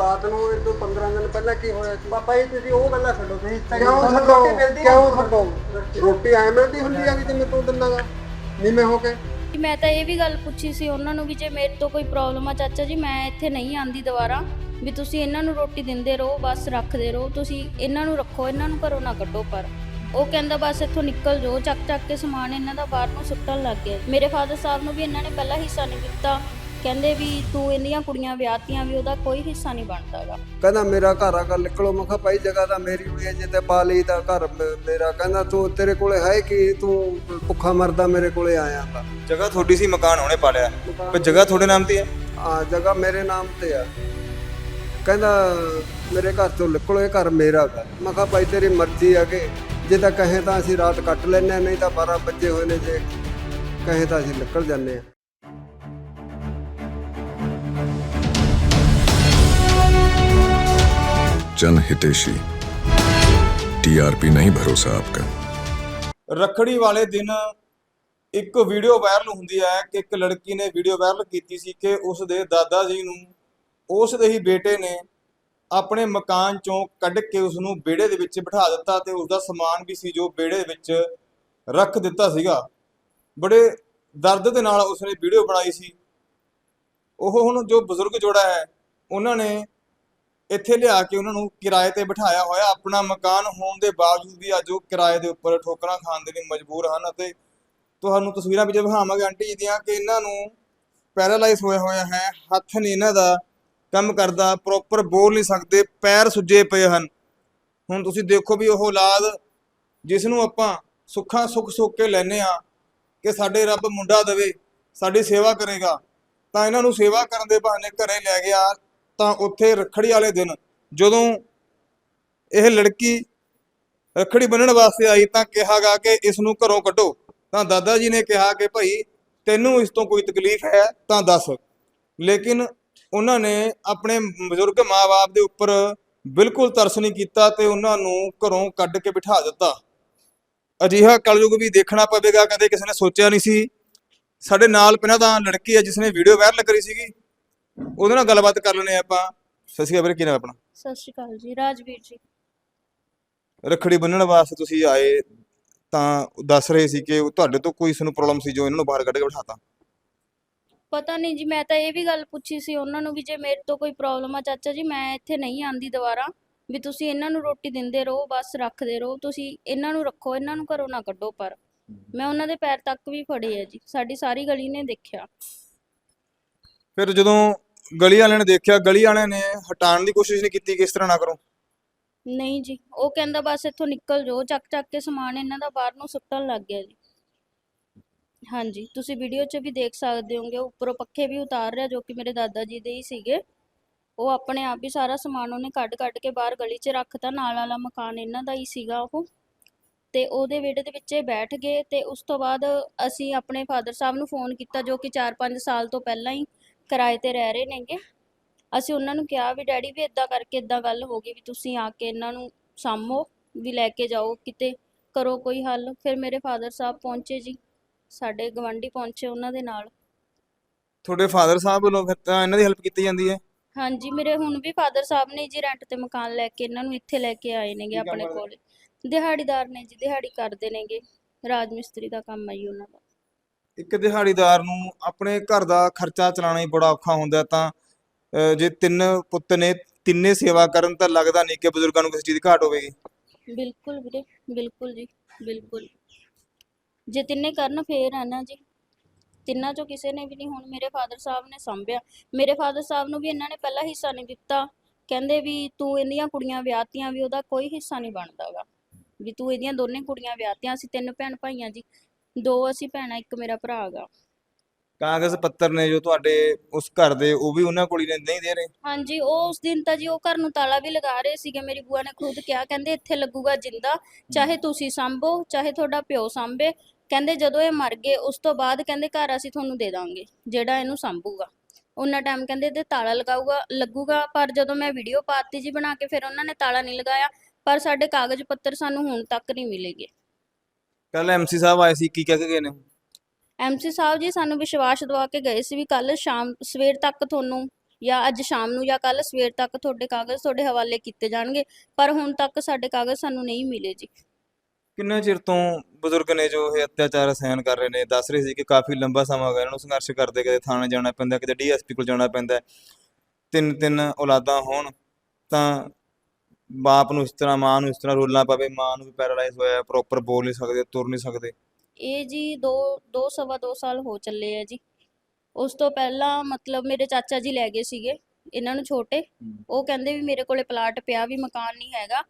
ਰਾਤ ਨੂੰ ਇਹ ਤੋਂ 15 ਦਿਨ ਪਹਿਲਾਂ ਕੀ ਹੋਇਆ ਸੀ? ਪਾਪਾ ਜੀ ਤੁਸੀਂ ਉਹ ਗੱਲਾਂ ਛੱਡੋ ਤੁਸੀਂ ਤਾਂ ਕਿਉਂ ਛੱਡੋ? ਕਿਉਂ ਛੱਡੋ? ਰੋਟੀ ਐ ਮਿਲਦੀ ਹੁੰਦੀ ਆ ਕਿ ਜਿਵੇਂ ਤੂੰ ਦਿੰਦਾਗਾ ਨੀਵੇਂ ਹੋ ਕੇ। ਕਿ ਮੈਂ ਤਾਂ ਇਹ ਵੀ ਗੱਲ ਪੁੱਛੀ ਸੀ ਉਹਨਾਂ ਨੂੰ ਵੀ ਜੇ ਮੇਰੇ ਤੋਂ ਕੋਈ ਪ੍ਰੋਬਲਮ ਆ ਚਾਚਾ ਜੀ ਮੈਂ ਇੱਥੇ ਨਹੀਂ ਆਂਦੀ ਦੁਬਾਰਾ। ਵੀ ਤੁਸੀਂ ਇਹਨਾਂ ਨੂੰ ਰੋਟੀ ਦਿੰਦੇ ਰਹੋ ਬਸ ਰੱਖਦੇ ਰਹੋ। ਤੁਸੀਂ ਇਹਨਾਂ ਨੂੰ ਰੱਖੋ ਇਹਨਾਂ ਨੂੰ ਘਰੋਂ ਨਾ ਕੱਢੋ ਪਰ। ਉਹ ਕਹਿੰਦਾ ਬਸ ਇੱਥੋਂ ਨਿਕਲ ਜਾਓ ਚੱਕ ਚੱਕ ਕੇ ਸਮਾਨ ਇਹਨਾਂ ਦਾ ਬਾਹਰ ਨੂੰ ਸੁੱਟਣ ਲੱਗ ਗਏ ਮੇਰੇ ਫਾਦਰ ਸਾਹਿਬ ਨੂੰ ਵੀ ਇਹਨਾਂ ਨੇ ਪਹਿਲਾ ਹਿੱਸਾ ਨਹੀਂ ਦਿੱਤਾ। ਕਹਿੰਦੇ ਵੀ ਤੂੰ ਇਹਦੀਆਂ ਕੁੜੀਆਂ ਵਿਆਹਤੀਆਂ ਵੀ ਉਹਦਾ ਕੋਈ ਹਿੱਸਾ ਨਹੀਂ ਬਣਦਾਗਾ ਕਹਿੰਦਾ ਮੇਰਾ ਘਰ ਆ ਗੱਲ ਨਿਕਲੋ। ਮੈਂ ਕਿਹਾ ਭਾਈ ਜਗ੍ਹਾ ਤਾਂ ਮੇਰੀ ਹੋਈ ਹੈ ਜੇ ਤੇ ਪਾ ਲਈ ਤਾਂ ਘਰ ਮ- ਮੇਰਾ। ਕਹਿੰਦਾ ਤੂੰ ਤੇਰੇ ਕੋਲੇ ਹੈ ਕਿ? ਤੂੰ ਭੁੱਖਾ ਮਰਦਾ ਮੇਰੇ ਕੋਲੇ ਆਇਆ ਗਾ ਜਗ੍ਹਾ ਤੁਹਾਡੀ ਸੀ ਮਕਾਨ ਉਹਨੇ ਪਾਲਿਆ ਪਰ ਜਗ੍ਹਾ ਤੁਹਾਡੇ ਨਾਮ ਤੇ ਹੈ? ਆ ਜਗ੍ਹਾ ਮੇਰੇ ਨਾਮ ਤੇ ਆ। ਕਹਿੰਦਾ ਮੇਰੇ ਘਰ ਤੋਂ ਨਿਕਲੋ ਇਹ ਘਰ ਮੇਰਾ ਗਾ। ਮੈਂ ਕਿਹਾ ਭਾਈ ਤੇਰੀ ਮਰਜ਼ੀ ਆ ਕਿ ਜੇ ਤਾਂ ਕਹੇ ਤਾਂ ਅਸੀਂ ਰਾਤ ਕੱਟ ਲੈਨੇ ਆ, ਨਹੀਂ ਤਾਂ 12 ਵਜੇ ਹੋਏ ਨੇ ਜੇ ਕਹੇ ਤਾਂ ਅਸੀਂ ਨਿਕਲ ਜਾਂਦੇ ਆ जन हितेशी टीआरपी नहीं भरोसा आपका ਰੱਖੜੀ ਵਾਲੇ ਦਿਨ ਇੱਕ ਵੀਡੀਓ ਵਾਇਰਲ ਹੁੰਦੀ ਹੈ ਕਿ ਇੱਕ ਲੜਕੀ ਨੇ ਵੀਡੀਓ ਵਾਇਰਲ ਕੀਤੀ ਸੀ ਕਿ ਉਸ ਦੇ ਦਾਦਾ ਜੀ ਨੂੰ ਉਸ ਦੇ ਹੀ ਬੇਟੇ ਨੇ ਆਪਣੇ ਮਕਾਨ ਚੋਂ ਕੱਢ ਕੇ ਉਸ ਨੂੰ ਵਿਹੜੇ ਦੇ ਵਿੱਚ ਬਿਠਾ ਦਿੱਤਾ ਤੇ ਉਸ ਦਾ ਸਮਾਨ ਵੀ ਸੀ ਜੋ ਵਿਹੜੇ ਦੇ ਵਿੱਚ ਰੱਖ ਦਿੱਤਾ ਸੀਗਾ ਬੜੇ ਦਰਦ ਦੇ ਨਾਲ ਉਸਨੇ ਵੀਡੀਓ ਬਣਾਈ ਸੀ ਉਹ ਹੁਣ ਜੋ ਬਜ਼ੁਰਗ ਜੋੜਾ ਹੈ ਉਹਨਾਂ ਨੇ ਇੱਥੇ ਲਿਆ ਕੇ ਉਹਨਾਂ ਨੂੰ ਕਿਰਾਏ ਤੇ ਬਿਠਾਇਆ ਹੋਇਆ। ਆਪਣਾ ਮਕਾਨ ਹੋਣ ਦੇ ਬਾਵਜੂਦ ਵੀ ਅੱਜ ਉਹ ਕਿਰਾਏ ਦੇ ਉੱਪਰ ਠੋਕਰਾਂ ਖਾਣ ਦੇ ਲਈ ਮਜਬੂਰ ਹਨ ਅਤੇ ਤੁਹਾਨੂੰ ਤਸਵੀਰਾਂ ਵਿੱਚ ਵਿਖਾਵਾਂਗੇ ਆਂਟੀ ਜੀ ਦੀਆਂ ਕਿ ਇਹਨਾਂ ਨੂੰ ਪੈਰਾਲਾਈਜ਼ ਹੋਇਆ ਹੋਇਆ ਹੈ। ਹੱਥ ਨਹੀਂ ਇਹਨਾਂ ਦਾ ਕੰਮ ਕਰਦਾ, ਪ੍ਰੋਪਰ ਬੋਲ ਨਹੀਂ ਸਕਦੇ, ਪੈਰ ਸੁੱਜੇ ਪਏ ਹਨ। ਹੁਣ ਤੁਸੀਂ ਦੇਖੋ ਵੀ ਉਹ ਔਲਾਦ ਜਿਸ ਨੂੰ ਆਪਾਂ ਸੁੱਖਾਂ ਸੁੱਖ ਸੁੱਖ ਕੇ ਲੈਨੇ ਆ ਕਿ ਸਾਡੇ ਰੱਬ ਮੁੰਡਾ ਦੇਵੇ, ਸਾਡੀ ਸੇਵਾ ਕਰੇਗਾ, ਤਾਂ ਇਹਨਾਂ ਨੂੰ ਸੇਵਾ ਕਰਨ ਦੇ ਬਹਾਨੇ ਘਰੇ ਲੈ ਗਿਆ। ਤਾਂ ਉੱਥੇ ਰੱਖੜੀ ਵਾਲੇ ਦਿਨ ਜਦੋਂ ਇਹ ਲੜਕੀ ਰੱਖੜੀ ਬੰਨਣ ਵਾਸਤੇ ਆਈ ਤਾਂ ਕਿਹਾਗਾ ਕਿ ਇਸ ਨੂੰ ਘਰੋਂ ਕੱਢੋ। ਤਾਂ ਦਾਦਾ ਜੀ ਨੇ ਕਿਹਾ ਕਿ ਭਾਈ ਤੈਨੂੰ ਇਸ ਤੋਂ ਕੋਈ ਤਕਲੀਫ ਹੈ ਤਾਂ ਦੱਸ। ਲੇਕਿਨ ਉਹਨਾਂ ਨੇ ਆਪਣੇ ਬਜ਼ੁਰਗ ਮਾਪੇ ਦੇ ਉੱਪਰ ਬਿਲਕੁਲ ਤਰਸ ਨਹੀਂ ਕੀਤਾ ਤੇ ਉਹਨਾਂ ਨੂੰ ਘਰੋਂ ਕੱਢ ਕੇ ਬਿਠਾ ਦਿੱਤਾ। ਅਜਿਹਾ ਕਲਯੁਗ ਵੀ ਦੇਖਣਾ ਪਵੇਗਾ, ਕਦੇ ਕਿਸੇ ਨੇ ਸੋਚਿਆ ਨਹੀਂ ਸੀ। ਸਾਡੇ ਨਾਲ ਪਹਿਲਾਂ ਤਾਂ ਲੜਕੀ ਹੈ ਜਿਸ ਨੇ ਵੀਡੀਓ ਵਾਇਰਲ ਕਰੀ ਸੀਗੀ। ਉਹਦੇ ਨਾਲ ਗੱਲਬਾਤ ਕਰ ਲੈਣੇ ਆਪਾਂ। ਸਤਿ ਸ਼੍ਰੀ ਅਕਾਲ ਵੀਰੇ ਕੀ ਨਾਮ ਹੈ ਆਪਣਾ? ਸਤਿ ਸ਼੍ਰੀ ਅਕਾਲ ਜੀ ਰਾਜਵੀਰ ਜੀ। ਰੱਖੜੀ ਬੰਨਣ ਵਾਸਤੇ ਤੁਸੀਂ ਆਏ ਤਾਂ ਦੱਸ ਰਹੇ ਸੀ ਕਿ ਉਹ ਤੁਹਾਡੇ ਤੋਂ ਕੋਈ ਇਸ ਨੂੰ ਪ੍ਰੋਬਲਮ ਸੀ ਜੋ ਇਹਨਾਂ ਨੂੰ ਬਾਹਰ ਕੱਢ ਕੇ ਬਿਠਾਤਾ? ਪਤਾ ਨਹੀਂ ਜੀ ਮੈਂ ਤਾਂ ਇਹ ਵੀ ਗੱਲ ਪੁੱਛੀ ਸੀ ਉਹਨਾਂ ਨੂੰ ਵੀ ਜੇ ਮੇਰੇ ਤੋਂ ਕੋਈ ਪ੍ਰੋਬਲਮ ਆ ਚਾਚਾ ਜੀ ਮੈਂ ਇੱਥੇ ਨਹੀਂ ਆਂਦੀ ਦੁਬਾਰਾ। ਵੀ ਤੁਸੀਂ ਇਹਨਾਂ ਨੂੰ ਰੋਟੀ ਦਿੰਦੇ ਰਹੋ ਬਸ ਰੱਖਦੇ ਰਹੋ ਤੁਸੀਂ ਇਹਨਾਂ ਨੂੰ ਰੱਖੋ ਇਹਨਾਂ ਨੂੰ ਘਰੋਂ ਨਾ ਕੱਢੋ ਪਰ। ਮੈਂ ਉਹਨਾਂ ਦੇ ਪੈਰ ਤੱਕ ਵੀ ਫੜੇ ਆ ਜੀ ਸਾਡੀ ਸਾਰੀ ਗਲੀ ਨੇ ਦੇਖਿਆ। ਫਿਰ ਜਦੋਂ ਗਲੀ ਵਾਲਿਆਂ ਨੇ ਦੇਖਿਆ, ਗਲੀ ਵਾਲਿਆਂ ਨੇ ਹਟਾਉਣ ਦੀ ਕੋਸ਼ਿਸ਼ ਨਹੀਂ ਕੀਤੀ ਕਿ ਇਸ ਤਰ੍ਹਾਂ ਨਾ ਕਰੋ। ਨਹੀਂ ਜੀ, ਉਹ ਕਹਿੰਦਾ ਬਸ ਇੱਥੋਂ ਨਿਕਲ ਜਾਓ, ਚੱਕ ਚੱਕ ਕੇ ਸਮਾਨ ਇਹਨਾਂ ਦਾ ਬਾਹਰ ਨੂੰ ਸੁੱਟਣ ਲੱਗ ਗਿਆ ਜੀ। ਹਾਂਜੀ, ਤੁਸੀਂ ਵੀਡੀਓ 'ਚ ਵੀ ਦੇਖ ਸਕਦੇ ਹੋਗੇ, ਉੱਪਰੋਂ ਪੱਖੇ ਵੀ ਉਤਾਰ ਰਿਹਾ ਜੋ ਕਿ ਮੇਰੇ ਦਾਦਾ ਜੀ ਦੇ ਹੀ ਸੀਗੇ। ਉਹ ਆਪਣੇ ਆਪ ਹੀ ਸਾਰਾ ਸਮਾਨ ਉਹਨੇ ਕੱਢ ਕੱਢ ਕੇ ਬਾਹਰ ਗਲੀ 'ਚ ਰੱਖਤਾ, ਨਾਲ ਵਾਲਾ ਮਕਾਨ ਇਹਨਾਂ ਦਾ ਹੀ ਸੀਗਾ ਉਹ। ਤੇ ਉਹਦੇ ਵਿਹੜੇ ਦੇ ਵਿੱਚ ਬੈਠ ਗਏ ਤੇ ਉਸ ਤੋਂ ਬਾਅਦ ਅਸੀਂ ਆਪਣੇ ਫਾਦਰ ਸਾਹਿਬ ਨੂੰ ਫੋਨ ਕੀਤਾ ਜੋ ਕਿ 4-5 ਸਾਲ ਤੋਂ ਪਹਿਲਾਂ ਹੀ ਕਿਰਾਏ ਤੇ ਰਹਿ ਰਹੇ ਨੇਗੇ। ਅਸੀਂ ਉਹਨਾਂ ਨੂੰ ਕਿਹਾ ਵੀ ਡੈਡੀ ਵੀ ਇਦਾਂ ਕਰਕੇ ਇਦਾਂ ਗੱਲ ਹੋ ਗਈ ਵੀ ਤੁਸੀਂ ਆ ਕੇ ਇਹਨਾਂ ਨੂੰ ਸਾਂਭੋ ਵੀ ਲੈ ਕੇ ਜਾਓ ਕਿਤੇ ਕਰੋ ਕੋਈ ਹੱਲ। ਫਿਰ ਮੇਰੇ ਫਾਦਰ ਸਾਹਿਬ ਪਹੁੰਚੇ ਜੀ ਸਾਡੇ ਗਵੰਡੀ ਪਹੁੰਚੇ ਉਹਨਾਂ ਦੇ ਨਾਲ। ਤੁਹਾਡੇ ਫਾਦਰ ਸਾਹਿਬ ਵੱਲੋਂ ਫਿਰ ਤਾਂ ਇਹਨਾਂ ਦੀ ਹੈਲਪ ਕੀਤੀ ਜਾਂਦੀ ਹੈ? ਹਾਂਜੀ ਮੇਰੇ ਹੁਣ ਵੀ ਫਾਦਰ ਸਾਹਿਬ ਨੇ ਜੀ ਰੈਂਟ ਤੇ ਮਕਾਨ ਲੈ ਕੇ ਇਹਨਾਂ ਨੂੰ ਇੱਥੇ ਲੈ ਕੇ ਆਏ ਨੇਗੇ ਆਪਣੇ? ਕੋਲ। ਦਿਹਾੜੀਦਾਰ ਨੇ ਜੀ ਦਿਹਾੜੀ ਕਰਦੇ ਨੇਗੇ। ਰਾਜ ਮਿਸਤਰੀ ਦਾ ਕੰਮ ਹੈ ਜੀ ਉਹਨਾਂ ਦਾ। ਇੱਕ ਦਿਹਾੜੀਦਾਰ ਨੂੰ ਆਪਣੇ ਘਰ ਦਾ ਖਰਚਾ ਚਲਾਉਣਾ ਹੀ ਬੜਾ ਔਖਾ ਹੁੰਦਾ ਤਾਂ ਜੇ ਤਿੰਨ ਪੁੱਤ ਨੇ ਤਿੰਨੇ ਸੇਵਾ ਕਰਨ ਤਾਂ ਲੱਗਦਾ ਨਹੀਂ ਕਿ ਬਜ਼ੁਰਗਾਂ ਨੂੰ ਕਿਸੇ ਚੀਜ਼ ਦੀ ਘਾਟ ਹੋਵੇਗੀ। ਬਿਲਕੁਲ ਵੀਰੇ, ਬਿਲਕੁਲ ਜੀ, ਬਿਲਕੁਲ। ਜੇ ਤਿੰਨੇ ਕਰਨ, ਫੇਰ ਆ ਨਾ ਜੀ। ਤਿੰਨਾਂ ਚੋਂ ਕਿਸੇ ਨੇ ਵੀ ਨਹੀਂ, ਹੁਣ ਮੇਰੇ ਫਾਦਰ ਸਾਹਿਬ ਨੇ ਸੰਭਿਆ। ਮੇਰੇ ਫਾਦਰ ਸਾਹਿਬ ਨੂੰ ਵੀ ਇਹਨਾਂ ਨੇ ਪਹਿਲਾ ਹਿੱਸਾ ਨਹੀਂ ਦਿੱਤਾ। ਕਹਿੰਦੇ ਵੀ ਤੂੰ ਇਹਦੀਆਂ ਕੁੜੀਆਂ ਵਿਆਹਤੀਆਂ ਵੀ ਉਹਦਾ ਕੋਈ ਹਿੱਸਾ ਨਹੀਂ ਬਣਦਾਗਾ ਵੀ ਤੂੰ ਇਹਦੀਆਂ ਦੋਨੇ ਕੁੜੀਆਂ ਵਿਆਹਤੀਆਂ ਅਸੀਂ ਤਿੰਨ ਭੈਣ ਭਾਈਆਂ ਜੀ। ਦੋ ਅਸੀਂ ਭੈਣਾਂ ਇੱਕ ਮੇਰਾ ਭਰਾ ਹੈਗਾ ਕਾਗਜ਼ ਪੱਤਰ ਨੇ ਜੋ ਤੁਹਾਡੇ ਉਸ ਘਰ ਦੇ ਉਹ ਵੀ ਉਹਨਾਂ ਕੋਲ ਹੀ ਨੇ ਨਹੀਂ ਦੇ ਰਹੇ? ਹਾਂਜੀ ਉਹ ਉਸ ਦਿਨ ਤਾਂ ਜੀ ਉਹ ਘਰ ਨੂੰ ਤਾਲਾ ਵੀ ਲਗਾ ਰਹੇ ਸੀਗੇ। ਮੇਰੀ ਬੂਆ ਨੇ ਖੁਦ ਕਿਹਾ ਕਹਿੰਦੇ ਇੱਥੇ ਲੱਗੂਗਾ ਜਿੰਦਾ ਚਾਹੇ ਤੁਸੀਂ ਸੰਭੋ ਚਾਹੇ ਤੁਹਾਡਾ ਪਿਓ ਸੰਭੇ। ਕਹਿੰਦੇ ਜਦੋਂ ਇਹ ਮਰ ਗਏ ਉਸ ਤੋਂ ਬਾਅਦ ਕਹਿੰਦੇ ਘਰ ਅਸੀਂ ਤੁਹਾਨੂੰ ਦੇ ਦਾਂਗੇ ਜਿਹੜਾ ਇਹਨੂੰ ਸੰਭੂਗਾ। ਉਹਨਾਂ ਟਾਈਮ ਕਹਿੰਦੇ ਇਹਦੇ ਤਾਲਾ ਲਗਾਊਗਾ ਲੱਗੂਗਾ ਪਰ ਜਦੋਂ ਮੈਂ ਵੀਡੀਓ ਪਾਤੀ ਜੀ ਬਣਾ ਕੇ ਫਿਰ ਉਹਨਾਂ ਨੇ ਤਾਲਾ ਨਹੀਂ ਲਗਾਇਆ। ਪਰ ਸਾਡੇ ਕਾਗਜ਼ ਪੱਤਰ ਸਾਨੂੰ ਹੁਣ ਤੱਕ ਨਹੀਂ ਮਿਲੇਗੇ। ਕੱਲ ਐਮਸੀ ਸਾਹਿਬ ਆਏ ਸੀ ਕੀ ਕਹਿ ਕੇ ਗਏ ਨੇ ਐਮਸੀ ਸਾਹਿਬ ਜੀ ਸਾਨੂੰ ਵਿਸ਼ਵਾਸ ਦਵਾ ਕੇ ਗਏ ਸੀ ਵੀ ਕੱਲ ਸ਼ਾਮ ਸਵੇਰ ਤੱਕ ਤੁਹਾਨੂੰ ਜਾਂ ਅੱਜ ਸ਼ਾਮ ਨੂੰ ਜਾਂ ਕੱਲ ਸਵੇਰ ਤੱਕ ਤੁਹਾਡੇ ਕਾਗਜ਼ ਤੁਹਾਡੇ ਹਵਾਲੇ ਕੀਤੇ ਜਾਣਗੇ ਪਰ ਹੁਣ ਤੱਕ ਸਾਡੇ ਕਾਗਜ਼ ਸਾਨੂੰ ਨਹੀਂ ਮਿਲੇ ਜੀ ਕਿੰਨੇ ਚਿਰ ਤੋਂ ਬਜ਼ੁਰਗ ਨੇ ਜੋ ਇਹ ਅਤਿਆਚਾਰ ਸਹਿਣ ਕਰ ਰਹੇ ਨੇ ਦੱਸ ਰਹੇ ਸੀ ਕਿ ਕਾਫੀ ਲੰਬਾ ਸਮਾਂ ਹੋ ਗਿਆ ਇਹਨਾਂ ਨੂੰ ਸੰਘਰਸ਼ ਕਰਦੇ ਕਦੇ ਥਾਣੇ ਜਾਣਾ ਪੈਂਦਾ ਕਿਤੇ ਡੀਐਸਪੀ ਕੋਲ ਜਾਣਾ ਪੈਂਦਾ। ਤਿੰਨ ਤਿੰਨ ਔਲਾਦਾਂ ਹੋਣ ਤਾਂ ਬਾਪ ਨੂੰ ਇਸ ਤਰ੍ਹਾਂ ਮਾਂ ਨੂੰ ਇਸ ਤਰ੍ਹਾਂ ਰੋਲਣਾ ਪਵੇ ਮਾਂ ਨੂੰ ਵੀ ਪੈਰਾਲਾਈਜ਼ ਹੋਇਆ ਪ੍ਰੋਪਰ ਬੋਲ ਨਹੀਂ ਸਕਦੇ ਤੁਰ ਨਹੀਂ ਸਕਦੇ। ਇਹ ਜੀ ਦੋ ਦੋ ਸਵਾ ਦੋ ਸਾਲ ਹੋ ਚੱਲੇ ਆ ਜੀ। ਉਸ ਤੋਂ ਪਹਿਲਾਂ ਮਤਲਬ ਮੇਰੇ ਚਾਚਾ ਜੀ ਲੈ ਗਏ ਸੀਗੇ ਇਹਨਾਂ ਨੂੰ ਛੋਟੇ। ਉਹ ਕਹਿੰਦੇ ਵੀ ਮੇਰੇ ਕੋਲੇ ਪਲਾਟ ਪਿਆ ਵੀ ਮਕਾਨ ਨਹੀਂ ਹੈਗਾ।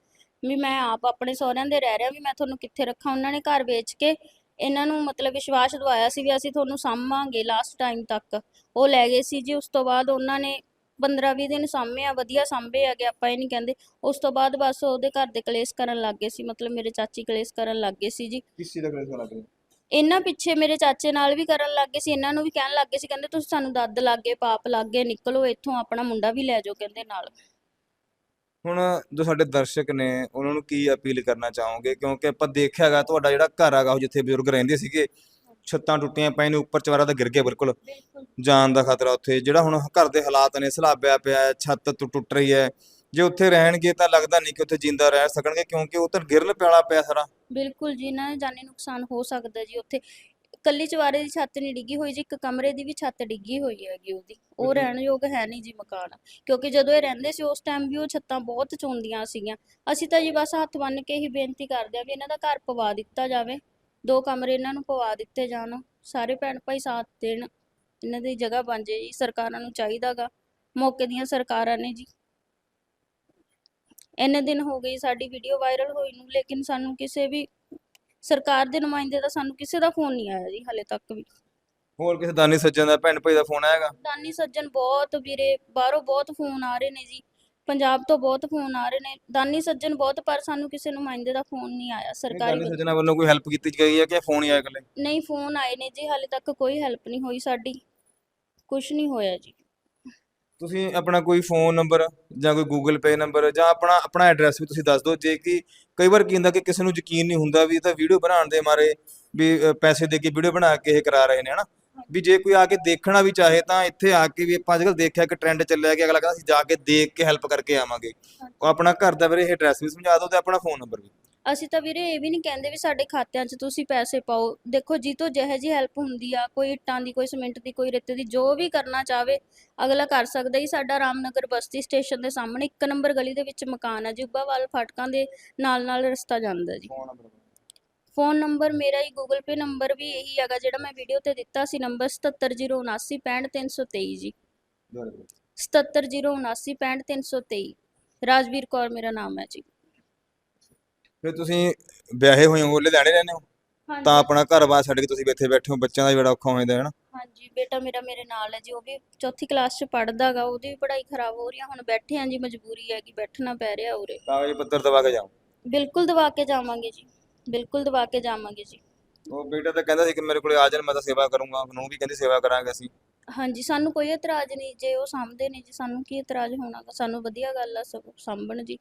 ਵੀ ਮੈਂ ਆਪ ਆਪਣੇ ਸਹੁਰਿਆਂ ਦੇ ਰਹਿ ਰਿਹਾ ਵੀ ਮੈਂ ਤੁਹਾਨੂੰ ਕਿੱਥੇ ਰੱਖਾਂ? ਉਹਨਾਂ ਨੇ ਘਰ ਵੇਚ ਕੇ ਇਹਨਾਂ ਨੂੰ ਮਤਲਬ ਵਿਸ਼ਵਾਸ ਦਿਵਾਇਆ ਸੀ ਵੀ ਅਸੀਂ ਤੁਹਾਨੂੰ ਸਾਂਭਾਂਗੇ ਲਾਸਟ ਟਾਈਮ ਤੱਕ। ਉਹ ਲੈ ਗਏ ਸੀ ਜੀ ਉਸ ਤੋਂ ਬਾਅਦ ਉਹਨਾਂ ਨੇ 15-20 ਦਿਨ ਸਾਂਭੇ ਆ ਵਧੀਆ ਸਾਂਭੇ ਹੈਗੇ ਆਪਾਂ ਇਹ ਨਹੀਂ ਕਹਿੰਦੇ। ਉਸ ਤੋਂ ਬਾਅਦ ਬਸ ਉਹਦੇ ਘਰ ਦੇ ਕਲੇਸ਼ ਕਰਨ ਲੱਗ ਗਏ ਸੀ ਮਤਲਬ ਮੇਰੇ ਚਾਚੀ ਕਲੇਸ਼ ਕਰਨ ਲੱਗ ਗਏ ਸੀ ਜੀ। ਕਿਸ ਚੀਜ਼ ਦਾ ਕਲੇਸ਼ ਲੱਗ ਰਿਹਾ ਇਹਨਾਂ ਪਿੱਛੇ ਮੇਰੇ ਚਾਚੇ ਨਾਲ ਵੀ ਕਰਨ ਲੱਗ ਗਏ ਸੀ ਇਹਨਾਂ ਨੂੰ ਵੀ ਕਹਿਣ ਲੱਗ ਗਏ ਸੀ ਕਹਿੰਦੇ ਤੁਸੀਂ ਸਾਨੂੰ ਦੱਦ ਲੱਗ ਗਏ ਪਾਪ ਲੱਗ ਗਏ ਨਿਕਲੋ ਇੱਥੋਂ ਆਪਣਾ ਮੁੰਡਾ ਵੀ ਲੈ ਜਾਓ ਕਹਿੰਦੇ ਨਾਲ। ਹੁਣ ਜੋ ਸਾਡੇ ਦਰਸ਼ਕ ਨੇ ਉਹਨਾਂ ਨੂੰ ਕੀ ਅਪੀਲ ਕਰਨਾ ਚਾਹੋਗੇ? ਕਿਉਂਕਿ ਆਪਾਂ ਦੇਖਿਆ ਹੈਗਾ ਤੁਹਾਡਾ ਜਿਹੜਾ ਘਰ ਹੈਗਾ ਉਹ ਜਿੱਥੇ ਬਜ਼ੁਰਗ ਰਹਿੰਦੇ ਸੀਗੇ ਛੱਤਾਂ ਟੁੱਟੀਆਂ ਪਈਆਂ ਨੇ ਉੱਪਰ ਚਵਾਰਾ ਤਾਂ ਗਿਰ ਗਿਆ ਬਿਲਕੁਲ। ਜਾਨ ਦਾ ਖਤਰਾ ਉੱਥੇ। ਜਿਹੜਾ ਹੁਣ ਘਰ ਦੇ ਹਾਲਾਤ ਨੇ ਸਲਾਬਿਆ ਪਿਆ ਹੈ ਛੱਤ ਟੁੱਟ ਰਹੀ ਹੈ। ਜੇ ਉੱਥੇ ਰਹਿਣਗੇ ਤਾਂ ਲੱਗਦਾ ਨਹੀਂ ਕਿ ਉੱਥੇ ਜਿੰਦਾ ਰਹਿ ਸਕਣਗੇ ਕਿਉਂਕਿ ਉਹ ਤਾਂ ਗਿਰਨ ਪਿਆਲਾ ਪਿਆ ਸਾਰਾ। ਬਿਲਕੁਲ ਜੀ ਦਾ ਜਾਨੀ ਨੁਕਸਾਨ ਹੋ ਸਕਦਾ ਜੀ ਉੱਥੇ। ਕੱਲੀ ਚਵਾਰੇ ਦੀ ਛੱਤ ਨਹੀਂ ਡਿੱਗੀ ਹੋਈ ਜੀ ਇੱਕ ਕਮਰੇ ਦੀ ਵੀ ਛੱਤ ਡਿੱਗੀ ਹੋਈ ਹੈਗੀ ਉਹਦੀ। ਉਹ। ਰਹਿਣ ਯੋਗ ਹੈ ਨਹੀਂ ਜੀ ਮਕਾਨ। ਕਿਉਂਕਿ ਜਦੋਂ ਇਹ ਰਹਿੰਦੇ ਸੀ ਉਸ ਟਾਈਮ ਵੀ ਉਹ ਛੱਤਾਂ ਬਹੁਤ ਚੋਂਦੀਆਂ ਸੀਗੀਆਂ। ਅਸੀਂ ਤਾਂ ਜੀ ਬਸ ਹੱਥ ਬੰਨ੍ਹ ਕੇ ਹੀ ਬੇਨਤੀ ਕਰਦੇ ਆ ਵੀ ਇਹਨਾਂ ਦਾ ਘਰ ਪਵਾ ਦਿੱਤਾ ਜਾਵੇ। ਦੋ ਕਮਰੇ ਇਹਨਾਂ ਨੂੰ ਪਵਾ ਦਿੱਤੇ ਜਾਣ। ਸਾਰੇ ਭੈਣ ਭਾਈ ਸਾਥ ਦੇਣ। ਇਹਨਾਂ ਦੀ ਜਗ੍ਹਾ ਬਣ ਜੇ ਜੀ ਸਰਕਾਰਾਂ ਨੂੰ ਚਾਹੀਦਾਗਾ। ਮੌਕੇ ਦੀਆਂ ਸਰਕਾਰਾਂ ਨੇ ਜੀ। ਇੰਨੇ ਦਿਨ ਹੋ ਗਏ ਸਾਡੀ ਵੀਡੀਓ ਵਾਇਰਲ ਹੋਈ ਨੂੰ ਲੇਕਿਨ ਸਾਨੂੰ ਕਿਸੇ ਵੀ ਸਰਕਾਰ ਦੇ ਨੁਮਾਇੰਦੇ ਦਾ ਸਾਨੂੰ ਕਿਸੇ ਦਾ ਫੋਨ ਨਹੀਂ ਆਇਆ ਜੀ ਹਲੇ ਤੱਕ ਵੀ। ਹੋਰ ਕਿਸੇ ਦਾਨੀ ਸੱਜਣ ਦਾ ਭੈਣ ਭਾਈ ਦਾ ਫੋਨ ਆਏਗਾ ਦਾਨੀ ਸੱਜਣ ਬਹੁਤ ਵੀਰੇ ਬਾਹਰੋਂ ਬਹੁਤ ਫੋਨ ਆ ਰਹੇ ਨੇ ਜੀ। ਪੰਜਾਬ ਤੋਂ ਬਹੁਤ ਫੋਨ ਆ ਰਹੇ ਨੇ। ਦਾਨੀ ਸੱਜਣ ਬਹੁਤ ਪਰ ਸਾਨੂੰ ਕਿਸੇ ਨੁਮਾਇੰਦੇ ਦਾ ਫੋਨ ਨਹੀਂ ਆਇਆ ਸਰਕਾਰੀ ਦਾਨੀ ਸੱਜਣਾ ਵੱਲੋਂ ਕੋਈ ਹੈਲਪ ਕੀਤੀ ਗਈ ਹੈ ਕਿ ਫੋਨ ਹੀ ਆਇਆ ਇਕੱਲੇ? ਨਹੀਂ ਫੋਨ ਆਏ ਨੇ ਜੀ ਹਲੇ ਤੱਕ ਕੋਈ ਹੈਲਪ ਨਹੀਂ ਹੋਈ ਸਾਡੀ। ਕੁਝ ਨਹੀਂ ਹੋਇਆ ਜੀ। ਤੁਸੀਂ ਆਪਣਾ ਕੋਈ ਫੋਨ ਨੰਬਰ ਜਾਂ ਕੋਈ ਗੂਗਲ ਪੇ ਨੰਬਰ ਜਾਂ ਆਪਣਾ ਆਪਣਾ ਐਡਰੈਸ ਵੀ ਤੁਸੀਂ ਦੱਸ ਦਿਓ। ਜੇ ਕਿ ਕਈ ਵਾਰ ਕੀ ਹੁੰਦਾ ਕਿ ਕਿਸੇ ਨੂੰ ਯਕੀਨ ਨਹੀਂ ਹੁੰਦਾ ਵੀ ਇਹ ਤਾਂ ਵੀਡੀਓ ਬਣਾਉਣ ਦੇ ਮਾਰੇ ਵੀ ਅ, ਪੈਸੇ ਦੇ ਕੇ ਵੀਡੀਓ ਬਣਾ ਕੇ ਇਹ ਕਰਾ ਰਹੇ ਨੇ ਹਨਾ? ਵੀ ਜੇ ਕੋਈ ਆ ਕੇ ਦੇਖਣਾ ਵੀ ਚਾਹੇ ਤਾਂ ਇੱਥੇ ਆ ਕੇ ਵੀ ਆਪਾਂ ਅੱਜਕੱਲ ਦੇਖਿਆ ਕਿ ਟ੍ਰੈਂਡ ਚੱਲਿਆ ਕਿ ਅਗਲਾ ਕਹਿੰਦਾ ਅਸੀਂ ਜਾ ਕੇ ਦੇਖ ਕੇ ਹੈਲਪ ਕਰਕੇ ਆਵਾਂਗੇ। ਉਹ ਆਪਣਾ ਘਰ ਦਾ ਵੀਰੇ ਇਹ ਐਡਰੈਸ ਵੀ ਸਮਝਾ ਦਿਓ ਤੇ ਆਪਣਾ ਫੋਨ ਨੰਬਰ ਵੀ। ਅਸੀਂ ਤਾਂ ਵੀਰੇ ਇਹ ਵੀ ਨਹੀਂ ਕਹਿੰਦੇ ਵੀ ਸਾਡੇ ਖਾਤਿਆਂ 'ਚ ਤੁਸੀਂ ਪੈਸੇ ਪਾਓ। ਦੇਖੋ ਜੀ ਤੋਂ ਜਿਹੋ ਜੀ ਹੈਲਪ ਹੁੰਦੀ ਆ ਕੋਈ ਇੱਟਾਂ ਦੀ ਕੋਈ ਸੀਮੈਂਟ ਦੀ ਕੋਈ ਰੇਤੇ ਦੀ ਜੋ ਵੀ ਕਰਨਾ ਚਾਹਵੇ ਅਗਲਾ ਕਰ ਸਕਦਾ ਹੀ ਸਾਡਾ ਰਾਮਨਗਰ ਬਸਤੀ ਸਟੇਸ਼ਨ ਦੇ ਸਾਹਮਣੇ ਇੱਕ ਨੰਬਰ ਗਲੀ ਦੇ ਵਿੱਚ ਮਕਾਨ ਹੈ ਜੀ। ਉੱਬਾਵਾਲ ਫਾਟਕਾਂ ਦੇ ਨਾਲ ਨਾਲ ਰਸਤਾ ਜਾਂਦਾ ਜੀ। ਫੋਨ ਨੰਬਰ ਫੋਨ ਨੰਬਰ ਮੇਰਾ ਹੀ ਗੂਗਲ ਪੇ ਨੰਬਰ ਵੀ ਇਹੀ ਹੈਗਾ ਜਿਹੜਾ ਮੈਂ ਵੀਡੀਓ ਤੇ ਦਿੱਤਾ ਸੀ ਨੰਬਰ 7707965323 ਜੀ। 7707965323 ਰਾਜਵੀਰ ਕੌਰ ਮੇਰਾ ਨਾਮ ਹੈ ਜੀ। ਫਿਰ ਤੁਸੀਂ ਵਿਆਹੇ ਹੋਏ ਹੋ ਲੁਧਿਆਣੇ ਰਹਿੰਦੇ ਹੋ? ਤਾਂ ਆਪਣਾ ਘਰ-ਬਾਰ ਛੱਡ ਕੇ ਤੁਸੀਂ ਇੱਥੇ ਬੈਠੇ ਹੋ ਬੱਚਿਆਂ ਦਾ ਵੀ ਬੜਾ ਔਖਾ ਹੋ ਜਾਂਦਾ ਹੈ ਨਾ? ਹਾਂਜੀ ਬੇਟਾ ਮੇਰਾ ਮੇਰੇ ਨਾਲ ਹੈ ਜੀ ਉਹ ਵੀ ਚੌਥੀ ਕਲਾਸ 'ਚ ਪੜ੍ਹਦਾ ਗਾ ਉਹਦੀ ਵੀ ਪੜ੍ਹਾਈ ਖਰਾਬ ਹੋ ਰਹੀ ਆ ਹੁਣ ਬੈਠੇ ਹਾਂ ਜੀ ਮਜਬੂਰੀ ਹੈ ਕਿ ਬੈਠਣਾ ਪੈ ਰਿਹਾ ਉਰੇ। ਕਾਗਜ਼ ਪੱਤਰ ਦਵਾ ਕੇ ਜਾਓ। ਬਿਲਕੁਲ ਦਵਾ ਕੇ ਜਾਵਾਂਗੇ ਜੀ। ਬਿਲਕੁਲ ਦਵਾ ਕੇ ਜਾਵਾਂਗੇ ਜੀ। ਉਹ ਬੇਟਾ ਤਾਂ ਕਹਿੰਦਾ ਸੀ ਕਿ ਮੇਰੇ ਕੋਲੇ ਆ ਜਾਣ ਮੈਂ ਤਾਂ ਸੇਵਾ ਕਰੂੰਗਾ ਨੂੰ ਵੀ ਕਹਿੰਦੀ ਸੇਵਾ ਕਰਾਂਗੇ ਅਸੀਂ। ਹਾਂਜੀ ਸਾਨੂੰ ਕੋਈ ਇਤਰਾਜ਼ ਨਹੀਂ ਜੇ ਉਹ ਸਾਂਭਦੇ ਨੇ ਜੀ ਸਾਨੂੰ ਕੀ ਇਤਰਾਜ਼ ਹੋਣਾ ਗਾ ਸਾਨੂੰ ਵਧੀਆ ਗੱਲ ਆ ਸਗੋਂ ਸਾਂਭਣ ਜੀ।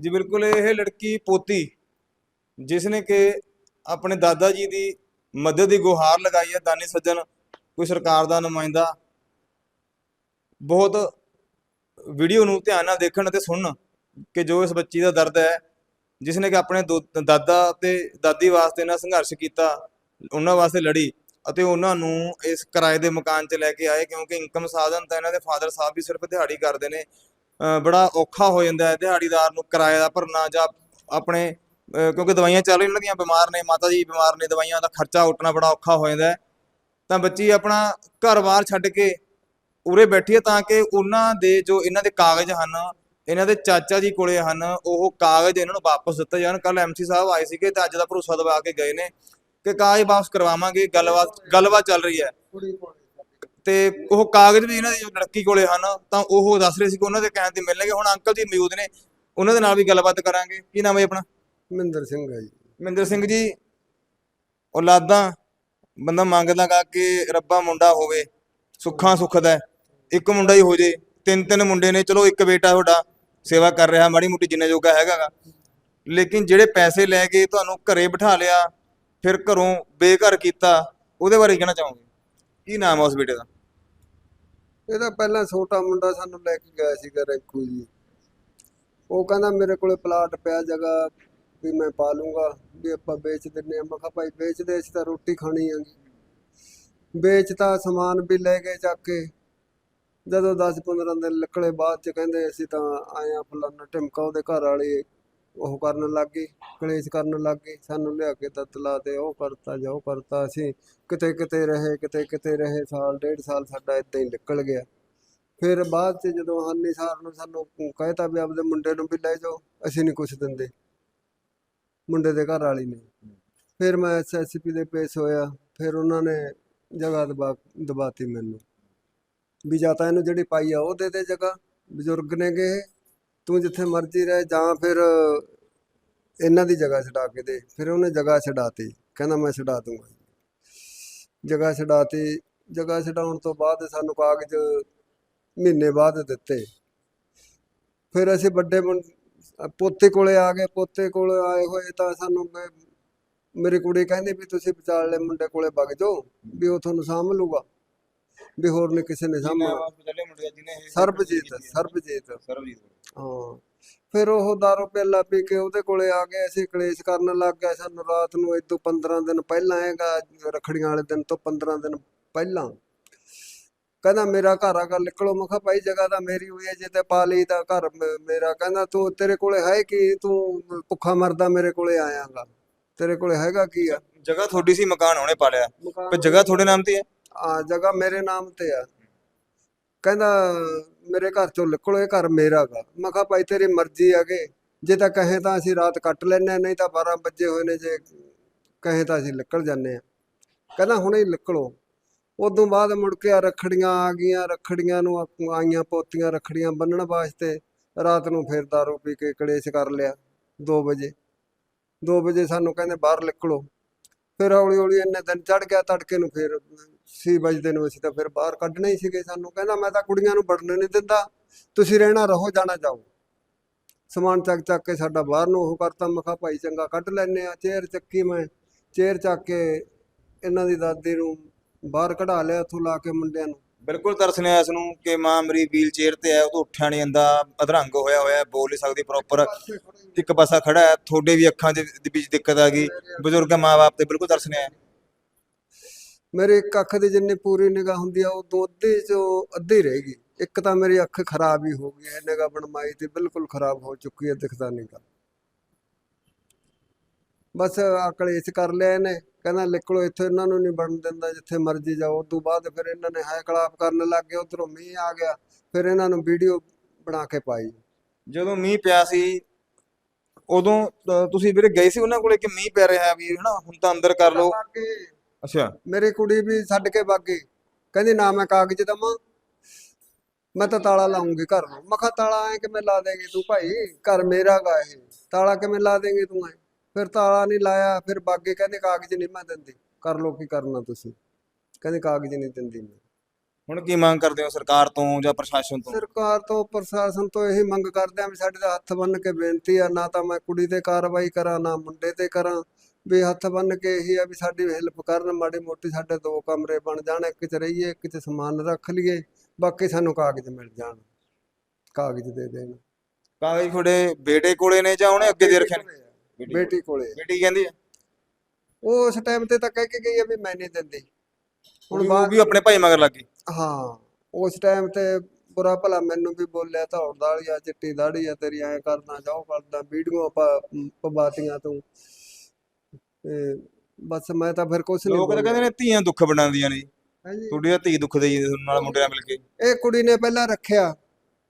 ਜੀ ਬਿਲਕੁਲ ਇਹ ਲੜਕੀ ਪੋਤੀ ਜਿਸ ਨੇ ਕਿ ਆਪਣੇ ਦਾਦਾ ਜੀ ਦੀ ਮਦਦ ਦੀ ਗੁਹਾਰ ਲਗਾਈ ਹੈ ਦਾਨੀ ਸੱਜਣ ਕੋਈ ਸਰਕਾਰ ਦਾ ਨੁਮਾਇੰਦਾ। ਬਹੁਤ ਵੀਡੀਓ ਨੂੰ ਧਿਆਨ ਨਾਲ ਦੇਖਣ ਅਤੇ ਸੁਣਨ। ਕਿ ਜੋ ਇਸ ਬੱਚੀ ਦਾ ਦਰਦ ਹੈ ਜਿਸ ਨੇ ਕਿ ਆਪਣੇ ਦੋ- ਦਾਦਾ ਤੇ ਦਾਦੀ ਵਾਸਤੇ ਨਾ ਸੰਘਰਸ਼ ਕੀਤਾ, ਉਹਨਾਂ ਵਾਸਤੇ ਲੜੀ ਅਤੇ ਉਹਨਾਂ ਨੂੰ ਇਸ ਕਿਰਾਏ ਦੇ ਮਕਾਨ 'ਚ ਲੈ ਕੇ ਆਏ ਕਿਉਂਕਿ ਇਨਕਮ ਸਾਧਨ ਤਾਂ ਇਹਨਾਂ ਦੇ ਫਾਦਰ ਸਾਹਿਬ ਵੀ ਸਿਰਫ ਦਿਹਾੜੀ ਕਰਦੇ ਨੇ। ਬੜਾ ਔਖਾ ਹੋ ਜਾਂਦਾ ਹੈ ਦਿਹਾੜੀਦਾਰ ਨੂੰ ਕਿਰਾਏ ਦਾ ਭਰਨਾ ਜਾਂ ਆਪਣੇ ਕਿਉਂਕਿ ਦਵਾਈਆਂ ਚੱਲ ਰਹੀਆਂ ਉਹਨਾਂ ਦੀਆਂ ਬਿਮਾਰ ਨੇ, ਮਾਤਾ ਜੀ ਬਿਮਾਰ ਨੇ, ਦਵਾਈਆਂ ਦਾ ਖਰਚਾ ਉੱਟਣਾ ਬੜਾ ਔਖਾ ਹੋ ਜਾਂਦਾ ਹੈ। ਤਾਂ ਬੱਚੀ ਆਪਣਾ ਘਰ-ਬਾਰ ਛੱਡ ਕੇ ਉਰੇ ਬੈਠੀ ਹੈ ਤਾਂ ਕਿ ਉਹਨਾਂ ਦੇ ਜੋ ਇਹਨਾਂ ਦੇ ਕਾਗਜ਼ ਹਨ ਇਹਨਾਂ ਦੇ ਚਾਚਾ ਜੀ ਕੋਲੇ ਹਨ ਉਹ ਕਾਗਜ਼ ਇਹਨਾਂ ਨੂੰ ਵਾਪਸ ਦਿੱਤੇ ਜਾਣ। ਕੱਲ ਐਮਸੀ ਸਾਹਿਬ ਆਏ ਸੀਗੇ ਤੇ ਅੱਜ ਦਾ ਭਰੋਸਾ ਦਵਾ ਕੇ ਗਏ ਨੇ ਕਿ ਕਾਗਜ਼ ਵਾਪਸ ਕਰਵਾਵਾਂਗੇ ਗੱਲਬਾਤ ਗੱਲਬਾਤ ਚੱਲ ਰਹੀ ਹੈ। ਤੇ ਉਹ ਕਾਗਜ਼ ਵੀ ਇਹਨਾਂ ਦੀ ਜੋ ਲੜਕੀ ਕੋਲੇ ਹਨ ਤਾਂ ਉਹ ਦੱਸ ਰਹੇ ਸੀ ਕਿ ਉਹਨਾਂ ਦੇ ਕਹਿਣ ਤੇ ਮਿਲਣਗੇ। ਹੁਣ ਅੰਕਲ ਜੀ ਮੌਜੂਦ ਨੇ ਉਹਨਾਂ ਦੇ ਨਾਲ ਵੀ ਗੱਲਬਾਤ ਕਰਾਂਗੇ। ਕੀ ਨਾਮ ਹੈ ਆਪਣਾ? ਮਹਿੰਦਰ ਸਿੰਘ ਹੈ ਜੀ। ਮਹਿੰਦਰ ਸਿੰਘ ਜੀ ਔਲਾਦਾਂ ਬੰਦਾ ਮੰਗਦਾ ਗਾ ਕਿ ਰੱਬਾ ਮੁੰਡਾ ਹੋਵੇ ਸੁੱਖਾਂ ਸੁੱਖਦਾ। ਇੱਕ ਮੁੰਡਾ ਹੀ ਹੋ ਜੇ ਤਿੰਨ ਤਿੰਨ ਮੁੰਡੇ ਨੇ ਚਲੋ ਇੱਕ ਬੇਟਾ ਤੁਹਾਡਾ ਸੇਵਾ ਕਰ ਰਿਹਾ, ਮਾੜੀ ਮੋਟੀ ਜਿੰਨੇ ਜੋਗਾ ਹੈਗਾ ਲੇਕਿਨ ਜਿਹੜੇ ਪੈਸੇ ਲੈ ਕੇ ਤੁਹਾਨੂੰ ਘਰੇ ਬਿਠਾ ਲਿਆ, ਫਿਰ ਘਰੋਂ ਬੇਘਰ ਕੀਤਾ, ਉਹਦੇ ਬਾਰੇ ਕਹਿਣਾ ਚਾਹੋਗੇ? ਕੀ ਨਾਮ ਹੈ ਉਸ ਬੇਟੇ ਦਾ? ਇਹਦਾ ਪਹਿਲਾਂ ਛੋਟਾ ਮੁੰਡਾ ਸਾਨੂੰ ਲੈ ਕੇ ਗਿਆ ਸੀਗਾ ਰੈਂਕੂ ਜੀ। ਉਹ ਕਹਿੰਦਾ ਮੇਰੇ ਕੋਲੇ ਪਲਾਟ ਪਿਆ ਜਗਾ ਵੀ ਮੈਂ ਪਾ ਲੂੰਗਾ, ਵੀ ਆਪਾਂ ਵੇਚ ਦਿੰਨੇ ਆ। ਮੈਂ ਕਿਹਾ ਭਾਈ ਵੇਚ ਦੇ ਅਸੀਂ ਤਾਂ ਰੋਟੀ ਖਾਣੀ ਆ ਵੇਚਤਾ ਸਮਾਨ ਵੀ ਲੈ ਗਏ ਚੱਕ ਕੇ। ਜਦੋਂ 10 15 ਦਿਨ ਲੱਕੜੇ ਬਾਅਦ ਚ ਕਹਿੰਦੇ ਅਸੀਂ ਤਾਂ ਆਏ ਆ ਫਲਾਨਾ ਟਿਮਕਾ ਉਹਦੇ ਘਰ ਵਾਲੇ, ਉਹ ਕਰਨ ਲੱਗ ਗਏ ਕਲੇਸ਼ ਕਰਨ ਲੱਗ ਗਏ ਸਾਨੂੰ ਲਿਆ ਕੇ ਤਤਲਾ ਤੇ ਉਹ ਕਰਤਾ ਜੋ ਕਰਤਾ ਅਸੀਂ, ਕਿਤੇ ਕਿਤੇ ਰਹੇ, ਕਿਤੇ ਕਿਤੇ ਰਹੇ, ਸਾਲ, ਡੇਢ ਸਾਲ ਸਾਡਾ ਇਦਾਂ ਹੀ ਨਿਕਲ ਗਿਆ। ਫਿਰ ਬਾਅਦ ਚ ਜਦੋਂ ਹਾਨੀ ਸਾਰ ਨੂੰ ਸਾਨੂੰ ਕਹਿਤਾ ਵੀ ਆਪਦੇ ਮੁੰਡੇ ਨੂੰ ਵੀ ਲੈ ਜਾਓ, ਅਸੀਂ ਨਹੀਂ ਕੁਛ ਦਿੰਦੇ। ਮੁੰਡੇ ਦੇ ਘਰ ਵਾਲੀ ਨੇ। ਫਿਰ ਮੈਂ ਐਸਐਸਪੀ ਦੇ ਪੇਸ਼ ਹੋਇਆ, ਫਿਰ ਉਹਨਾਂ ਨੇ ਜਗ੍ਹਾ ਦਬਾ, ਦਬਾਤੀ ਮੈਨੂੰ। ਵੀ ਜਾਂ ਤਾਂ ਇਹਨੂੰ ਜਿਹੜੀ ਪਾਈ ਆ ਉਹ ਦੇ ਦੇ ਜਗ੍ਹਾ, ਬਜ਼ੁਰਗ ਨੇ ਗਏ ਤੂੰ ਜਿੱਥੇ ਮਰਜ਼ੀ ਰਹਿ, ਜਾਂ ਫਿਰ ਇਹਨਾਂ ਦੀ ਜਗ੍ਹਾ ਛਡਾ ਕੇ ਦੇ। ਫਿਰ ਉਹਨੇ ਜਗ੍ਹਾ ਛਡਾਤੀ। ਕਹਿੰਦਾ ਮੈਂ ਛਡਾ ਦੂੰਗਾ। ਜਗ੍ਹਾ ਛਡਾਤੀ। ਜਗ੍ਹਾ ਛਡਾਉਣ ਤੋਂ ਬਾਅਦ ਸਾਨੂੰ ਕਾਗਜ਼ ਮਹੀਨੇ ਬਾਅਦ ਦਿੱਤੇ। ਫਿਰ ਅਸੀਂ ਵੱਡੇ ਪੋਤੇ ਕੋਲੇ ਆ ਗਏ। ਪੋਤੇ ਕੋਲ ਆਏ ਹੋਏ ਤਾਂ ਸਾਨੂੰ ਮੇਰੀ ਕੁੜੀ ਕਹਿੰਦੀ ਵੀ ਤੁਸੀਂ ਵਿਚਾਲੇ ਮੁੰਡੇ ਕੋਲੇ ਵਗ ਜਾਓ, ਵੀ ਉਹ ਤੁਹਾਨੂੰ ਸਾਂਭ ਲੂਗਾ। ਵੀ ਹੋਰ ਨਹੀਂ ਕਿਸੇ ਨੇ ਸਾਂਭਣਾ ਚੱਲੇ ਮੁੰਡੇ ਜਿਹਨੇ ਇਹ ਸਰਬਜੀਤ ਸਰਬਜੀਤ। ਸਰਬਜੀਤ ਹਾਂ। ਫਿਰ ਉਹ ਦਾਰੂ ਪਿਆਲਾ ਪੀ ਕੇ ਉਹਦੇ ਕੋਲੇ ਆ ਗਏ। ਅਸੀਂ ਕਲੇਸ਼ ਕਰਨ ਲੱਗ ਗਏ। ਸਾਨੂੰ ਰਾਤ ਨੂੰ ਤੋਂ 15 ਦਿਨ ਪਹਿਲਾਂ ਹੈਗਾ ਰਖੜੀਆਂ ਵਾਲੇ ਦਿਨ ਤੋਂ 15 ਦਿਨ ਪਹਿਲਾਂ। ਕਹਿੰਦਾ ਮੇਰਾ ਘਰ ਆਗਾ ਨਿਕਲੋ। ਮੈਂ ਕਿਹਾ ਭਾਈ ਜਗ੍ਹਾ ਤਾਂ ਮੇਰੀ ਹੋਈ ਹੈ। ਜੇ ਤੇ ਪਾ ਲਈ ਤਾਂ ਘਰ ਮੇਰਾ ਕਹਿੰਦਾ ਤੂੰ ਤੇਰੇ ਕੋਲੇ ਹੈ ਕੀ? ਤੂੰ ਭੁੱਖਾ ਮਰਦਾ ਮੇਰੇ ਕੋਲੇ ਆਇਆਗਾ। ਤੇਰੇ ਕੋਲੇ ਹੈਗਾ ਕੀ ਆ? ਜਗ੍ਹਾ ਤੁਹਾਡੀ ਸੀ ਮਕਾਨ ਉਹਨੇ ਪਾ ਲਿਆ। ਪਰ ਜਗ੍ਹਾ ਤੁਹਾਡੇ ਨਾਮ ਤੇ ਹੈ? ਆ ਜਗ੍ਹਾ ਮੇਰੇ ਨਾਮ ਤੇ ਆ। ਕਹਿੰਦਾ, ਮੇਰੇ ਘਰ ਚੋਂ ਨਿਕਲੋ, ਇਹ ਘਰ ਮੇਰਾ ਮੈਂ ਕਿਹਾ, ਭਾਈ ਤੇਰੀ ਮਰਜ਼ੀ ਆ ਆਗੇ ਜੇ ਤਾਂ ਕਹੇ ਤਾਂ ਅਸੀਂ ਰਾਤ ਕੱਟ ਲੈਨੇ ਨਹੀਂ ਤਾਂ 12 ਵਜੇ ਹੋਏ ਨੇ, ਜੇ ਕਹੇ ਤਾਂ ਅਸੀਂ ਨਿਕਲ ਜਾਂਦੇ ਆ ਕਹਿੰਦਾ, ਹੁਣੇ ਹੀ ਨਿਕਲੋ। ਉਦੋਂ ਬਾਅਦ ਮੁੜ ਕੇ ਆ ਰੱਖੜੀਆਂ ਆ ਗਈਆਂ, ਰੱਖੜੀਆਂ ਨੂੰ ਆ- ਆਈਆਂ ਪੋਤੀਆਂ, ਰੱਖੜੀਆਂ ਬੰਨਣ ਵਾਸਤੇ ਰਾਤ ਨੂੰ ਫਿਰ ਦਾਰੂ ਪੀ ਕੇ ਕਲੇਸ਼ ਕਰ ਲਿਆ 2 ਵਜੇ। 2 ਵਜੇ ਸਾਨੂੰ ਕਹਿੰਦੇ, ਬਾਹਰ ਨਿਕਲੋ। ਫਿਰ ਹੌਲੀ ਹੌਲੀ ਇੰਨੇ ਦਿਨ ਚੜ ਗਿਆ, ਤੜਕੇ ਨੂੰ ਫਿਰ ਛੇ ਵਜੇ ਨੂੰ ਅਸੀਂ ਤਾਂ ਫਿਰ ਬਾਹਰ ਕੱਢਣੇ ਹੀ ਸੀਗੇ ਸਾਨੂੰ। ਕਹਿੰਦਾ ਮੈਂ ਤਾਂ ਕੁੜੀਆਂ ਨੂੰ ਵੜਨ ਨਹੀਂ ਦਿੰਦਾ। ਤੁਸੀਂ ਰਹਿਣਾ ਰਹੋ, ਜਾਣਾ ਜਾਓ। ਸਮਾਨ ਚੱਕ ਚੱਕ ਕੇ ਸਾਡਾ ਬਾਹਰ ਨੂੰ ਉਹ ਕਰਤਾ। ਮੈਂ ਭਾਈ ਚੰਗਾ, ਕੱਢ ਲੈਨੇ ਆ ਚੇਅਰ ਚੱਕੀ ਮੈਂ। ਚੇਅਰ ਚੱਕ ਕੇ ਇਹਨਾਂ ਦੀ ਦਾਦੀ ਨੂੰ ਬਾਹਰ ਕਢਾ ਲਿਆ ਉੱਥੋਂ ਲਾ ਕੇ ਮੁੰਡਿਆਂ ਨੂੰ। ਬਿਲਕੁਲ ਤਰਸਨਿਆ ਆਇਆ ਇਸ ਨੂੰ ਕਿ ਮਾਂ ਮੇਰੀ ਵੀਲ ਚੇਅਰ ਤੇ ਹੈ ਉਹ ਤੋਂ ਉੱਠਿਆ ਨਹੀਂ ਜਾਂਦਾ। ਅਧਰੰਗ ਹੋਇਆ ਹੋਇਆ, ਬੋਲ ਨਹੀਂ ਸਕਦੀ ਪ੍ਰੋਪਰ ਇੱਕ ਪਾਸਾ ਖੜਾ ਹੈ। ਤੁਹਾਡੇ ਵੀ ਅੱਖਾਂ ਦੇ ਵਿੱਚ ਦਿੱਕਤ ਆ ਗਈ। ਬਜ਼ੁਰਗ ਮਾਂ-ਬਾਪ ਤੇ ਬਿਲਕੁਲ ਤਰਸਨੇ ਮੇਰੇ ਇੱਕ ਅੱਖ ਦੀ ਜਿੰਨੀ ਪੂਰੀ ਨਿਗਾਹ ਹੁੰਦੀ ਆ ਉਹ ਦੋ ਅੱਧੀ ਚੋਂ ਅੱਧੀ ਰਹਿ ਗਈ। ਇੱਕ ਤਾਂ ਮੇਰੀ ਅੱਖ ਖਰਾਬ ਹੀ ਹੋ ਗਈ ਹੈ ਨਿਗਾਹ ਬਣਮਾਈ ਤੇ ਬਿਲਕੁਲ ਖਰਾਬ ਹੋ ਚੁੱਕੀ ਹੈ ਦਿਖਦਾ ਨਹੀਂ ਗਾ। ਬਸ ਆ ਕਲੇਸ਼ ਕਰ ਲਿਆ ਇਹਨੇ ਕਹਿੰਦਾ ਨਿਕਲੋ ਇੱਥੇ ਇਹਨਾਂ ਨੂੰ ਨਹੀਂ ਬਣਨ ਦਿੰਦਾ ਜਿੱਥੇ ਮਰਜ਼ੀ ਜਾਓ। ਉਸ ਤੋਂ ਬਾਅਦ ਫਿਰ ਇਹਨਾਂ ਨੇ ਹੈ ਕਲਾਪ ਕਰਨ ਲੱਗ ਗਏ ਉਧਰੋਂ ਮੀਂਹ ਆ ਗਿਆ ਫਿਰ ਇਹਨਾਂ ਨੂੰ ਵੀਡੀਓ ਬਣਾ ਕੇ ਪਾਈ। ਜਦੋਂ ਮੀਂਹ ਪਿਆ ਸੀ ਉਦੋਂ ਤੁਸੀਂ ਵੀਰੇ ਗਏ ਸੀ ਉਹਨਾਂ ਕੋਲੇ ਕਿ ਮੀਂਹ ਪੈ ਰਿਹਾ ਵੀ ਹਨਾ? ਹੁਣ ਤਾਂ ਅੰਦਰ ਕਰ ਲਓ। ਅੱਛਾ। ਮੇਰੀ ਕੁੜੀ ਵੀ ਛੱਡ ਕੇ ਵਗ ਗਈ। ਕਹਿੰਦੀ ਨਾ ਮੈਂ ਕਾਗਜ਼ ਦਵਾਂ ਮੈਂ ਤਾਂ ਤਾਲਾ ਲਾਉਂਗੀ ਘਰ ਨੂੰ। ਮੈਂ ਕਿਹਾ ਤਾਲਾ ਐ ਕਿਵੇਂ ਲਾ ਦੇਂਗੀ ਤੂੰ ਭਾਈ? ਘਰ ਮੇਰਾ ਗਾ ਇਹ। ਤਾਲਾ ਕਿਵੇਂ ਲਾ ਦੇਂਗੀ ਤੂੰ ਐ? ਫਿਰ ਤਾਲਾ ਨਹੀਂ ਲਾਇਆ ਫਿਰ ਬਾਗੇ ਕਹਿੰਦੇ ਕਾਗਜ਼ ਨਹੀਂ ਮੈਂ ਦਿੰਦੀ। ਕਰ ਲੋ ਕੀ ਕਰਨਾ ਤੁਸੀਂ? ਕਹਿੰਦੇ ਕਾਗਜ਼ ਨਹੀਂ ਦਿੰਦੀ ਮੈਂ। ਹੁਣ ਕੀ ਮੰਗ ਕਰਦੇ ਹੋ ਸਰਕਾਰ ਤੋਂ ਜਾਂ ਪ੍ਰਸ਼ਾਸਨ ਤੋਂ? ਸਰਕਾਰ ਤੋਂ ਪ੍ਰਸ਼ਾਸਨ ਤੋਂ ਇਹੀ ਮੰਗ ਕਰਦੇ ਆ ਵੀ ਸਾਡੇ ਦਾ ਹੱਥ ਬੰਨ ਕੇ ਬੇਨਤੀ ਆ ਨਾ ਤਾਂ ਮੈਂ ਕੁੜੀ ਤੇ ਕਾਰਵਾਈ ਕਰਾਂ ਨਾ ਮੁੰਡੇ ਤੇ ਕਰਾਂ। ਵੀ ਹੱਥ ਬੰਨ ਕੇ ਇਹੀ ਆ ਵੀ ਸਾਡੀ ਹੈਲਪ ਕਰਨ ਮਾੜੀ ਮੋਟੀ ਸਾਡੇ ਦੋ ਕਮਰੇ ਬਣ ਜਾਣ ਇੱਕ ਚ ਰਹੀਏ ਇੱਕ ਚ ਸਮਾਨ ਰੱਖ ਲਈਏ ਬਾਕੀ ਸਾਨੂੰ ਕਾਗਜ਼ ਮਿਲ ਜਾਣ ਕਾਗਜ਼ ਦੇ ਦੇਣ। ਕਾਗਜ਼ ਤੁਹਾਡੇ ਬੇਟੇ ਕੋਲੇ ਨੇ ਜਾਂ ਉਹਨੇ ਅੱਗੇ ਦੇ ਰੱਖੇ ਨੇ? ਬੇਟੀ ਕੋਲੇ ਬੇਟੀ ਕਹਿੰਦੀ ਹੈ ਉਹ ਉਸ ਟਾਈਮ ਤੇ ਤਾਂ ਕਹਿ ਕੇ ਗਈ ਆ ਵੀ ਮੈਂ ਨਹੀਂ ਦਿੰਦੀ। ਹੁਣ ਉਹ ਵੀ ਆਪਣੇ ਭਾਈ ਮਗਰ ਲੱਗ ਗਈ। ਹਾਂ ਉਸ ਟਾਈਮ ਤੇ ਬੁਰਾ ਭਲਾ ਮੈਨੂੰ ਵੀ ਬੋਲਿਆ ਧੌੜ ਦਾੜੀ ਆ ਚਿੱਟੀ ਦਾੜੀ ਆ ਤੇਰੀ ਐ ਕਰਨਾ ਜਾਓ ਕਰਦਾ ਵੀਡੀਓ ਪਵਾਤੀਆਂ ਤੂੰ। ਤੇ ਬਸ ਮੈਂ ਤਾਂ ਫਿਰ ਕੁਛ ਨਹੀਂ ਲੋਕ ਤਾਂ ਕਹਿੰਦੇ ਨੇ ਧੀਆਂ ਦੁੱਖ ਬਣਾਉਂਦੀਆਂ ਨੇ। ਹਾਂਜੀ। ਤੁਹਾਡੀ ਤਾਂ ਧੀ ਦੁੱਖ ਦੇ ਨਾਲ ਮੁੰਡੇ ਨਾਲ ਮਿਲ ਕੇ। ਇਹ ਕੁੜੀ ਨੇ ਪਹਿਲਾਂ ਰੱਖਿਆ।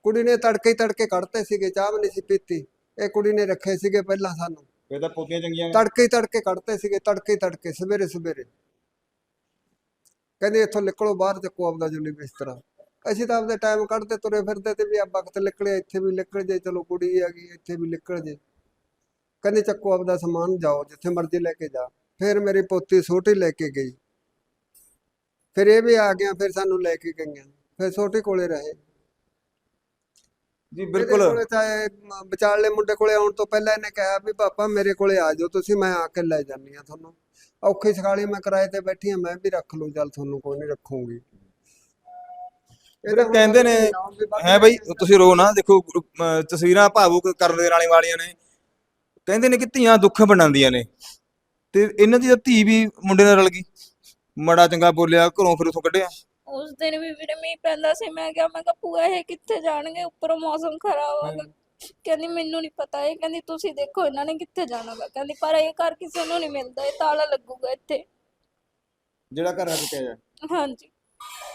ਕੁੜੀ ਨੇ ਤੜਕੇ ਹੀ ਤੜਕੇ ਕੱਢਤੇ ਸੀਗੇ ਚਾਹ ਵੀ ਨਹੀਂ ਸੀ ਪੀਤੀ। ਇਹ ਕੁੜੀ ਨੇ ਰੱਖੇ ਸੀਗੇ ਪਹਿਲਾਂ ਸਾਨੂੰ। ਇਹ ਤਾਂ ਪੋਤੀਆਂ ਚੰਗੀਆਂ ਨੇ। ਤੜਕੇ ਹੀ ਤੜਕੇ ਕੱਢਤੇ ਸੀਗੇ ਤੜਕੇ ਹੀ ਤੜਕੇ ਸਵੇਰੇ ਸਵੇਰੇ। ਕਹਿੰਦੇ ਇੱਥੋਂ ਨਿਕਲੋ ਬਾਹਰ ਚੱਕੋ ਆਪਦਾ ਜੁਨੀ ਬਿਸਤਰਾ ਅਸੀਂ ਤਾਂ ਆਪਦੇ ਟਾਈਮ ਕੱਢਦੇ ਤੁਰੇ ਫਿਰਦੇ ਤੇ ਵੀ ਆ ਵਕਤ ਨਿਕਲਿਆ ਇੱਥੇ ਵੀ ਨਿਕਲ ਜੇ ਚਲੋ ਕੁੜੀ ਆ ਗਈ ਇੱਥੇ ਵੀ ਨਿਕਲ ਜੇ ਕਹਿੰਦੇ ਚੱਕੋ ਆਪਦਾ ਸਮਾਨ ਜਾਓ ਜਿੱਥੇ ਮਰਜ਼ੀ ਲੈ ਕੇ ਜਾ। ਫਿਰ ਮੇਰੀ ਪੋਤੀ ਛੋਟੀ ਲੈ ਕੇ ਗਈ। ਫਿਰ ਇਹ ਵੀ ਆ ਗਿਆ ਫਿਰ ਸਾਨੂੰ ਲੈ ਕੇ ਗਈਆਂ। ਫਿਰ ਛੋਟੀ ਕੋਲੇ ਰਹੇ। ਜੀ ਬਿਲਕੁਲ। ਕੋਲੇ ਤਾਂ ਇਹ ਮ- ਵਿਚਾਲੇ ਮੁੰਡੇ ਕੋਲੇ ਆਉਣ ਤੋਂ ਪਹਿਲਾਂ ਇਹਨੇ ਕਿਹਾ ਵੀ ਪਾਪਾ ਮੇਰੇ ਕੋਲੇ ਆ ਜਾਓ ਤੁਸੀਂ ਮੈਂ ਆ ਕੇ ਲੈ ਜਾਨੀ ਆ ਤੁਹਾਨੂੰ। ਔਖੀ ਸਖਾਲੀ ਮੈਂ ਕਿਰਾਏ ਤੇ ਬੈਠੀ ਆ ਮੈਂ ਵੀ ਰੱਖ ਲੂ ਚੱਲ ਤੁਹਾਨੂੰ ਕੋਈ ਨਹੀਂ ਰੱਖੂੰਗੀ। ਵੀਰੇ ਕਹਿੰਦੇ ਨੇ ਹੈ ਬਈ ਤੁਸੀਂ ਰੋ ਨਾ ਦੇਖੋ ਤਸਵੀਰਾਂ ਭਾਵੁਕ ਕਰਨ ਦੇ ਨਾਲੇ ਵਾਲੀਆਂ ਨੇ। ਕਹਿੰਦੇ ਨੇ ਕਿ ਧੀਆਂ ਦੁੱਖ ਬਣਾਉਂਦੀਆਂ ਨੇ। ਤੇ ਇਹਨਾਂ ਦੀ ਤਾਂ ਧੀ ਵੀ ਮੁੰਡੇ ਨਾਲ ਰਲ ਗਈ। ਮੜਾ ਚੰਗਾ ਬੋਲਿਆ ਘਰੋਂ ਫਿਰ ਉਥੋਂ ਕੱਢਿਆ। ਉਸ ਦਿਨ ਵੀ ਵੀਰੇ ਮੀਂਹ ਪੈਂਦਾ ਸੀ ਮੈਂ ਕਿਹਾ ਮੈਂ ਕਿਹਾ ਭੂਆ ਇਹ ਕਿੱਥੇ ਜਾਣਗੇ? ਉੱਪਰੋਂ ਮੌਸਮ ਖਰਾਬ ਹੋਗਾ ਕਹਿੰਦੀ ਮੈਨੂੰ ਨਹੀਂ ਪਤਾ। ਇਹ ਕਹਿੰਦੀ ਤੁਸੀਂ ਦੇਖੋ ਇਹਨਾਂ ਨੇ ਕਿੱਥੇ ਜਾਣਾਗਾ ਕਹਿੰਦੀ ਪਰ ਇਹ ਘਰ ਕਿਸੇ ਨੂੰ ਨਹੀਂ ਮਿਲਦਾ। ਇਹ ਤਾਲਾ ਲੱਗੂਗਾ ਇੱਥੇ। ਜਿਹੜਾ ਘਰ ਆ ਚੁੱਕਿਆ ਜਾ। ਹਾਂਜੀ।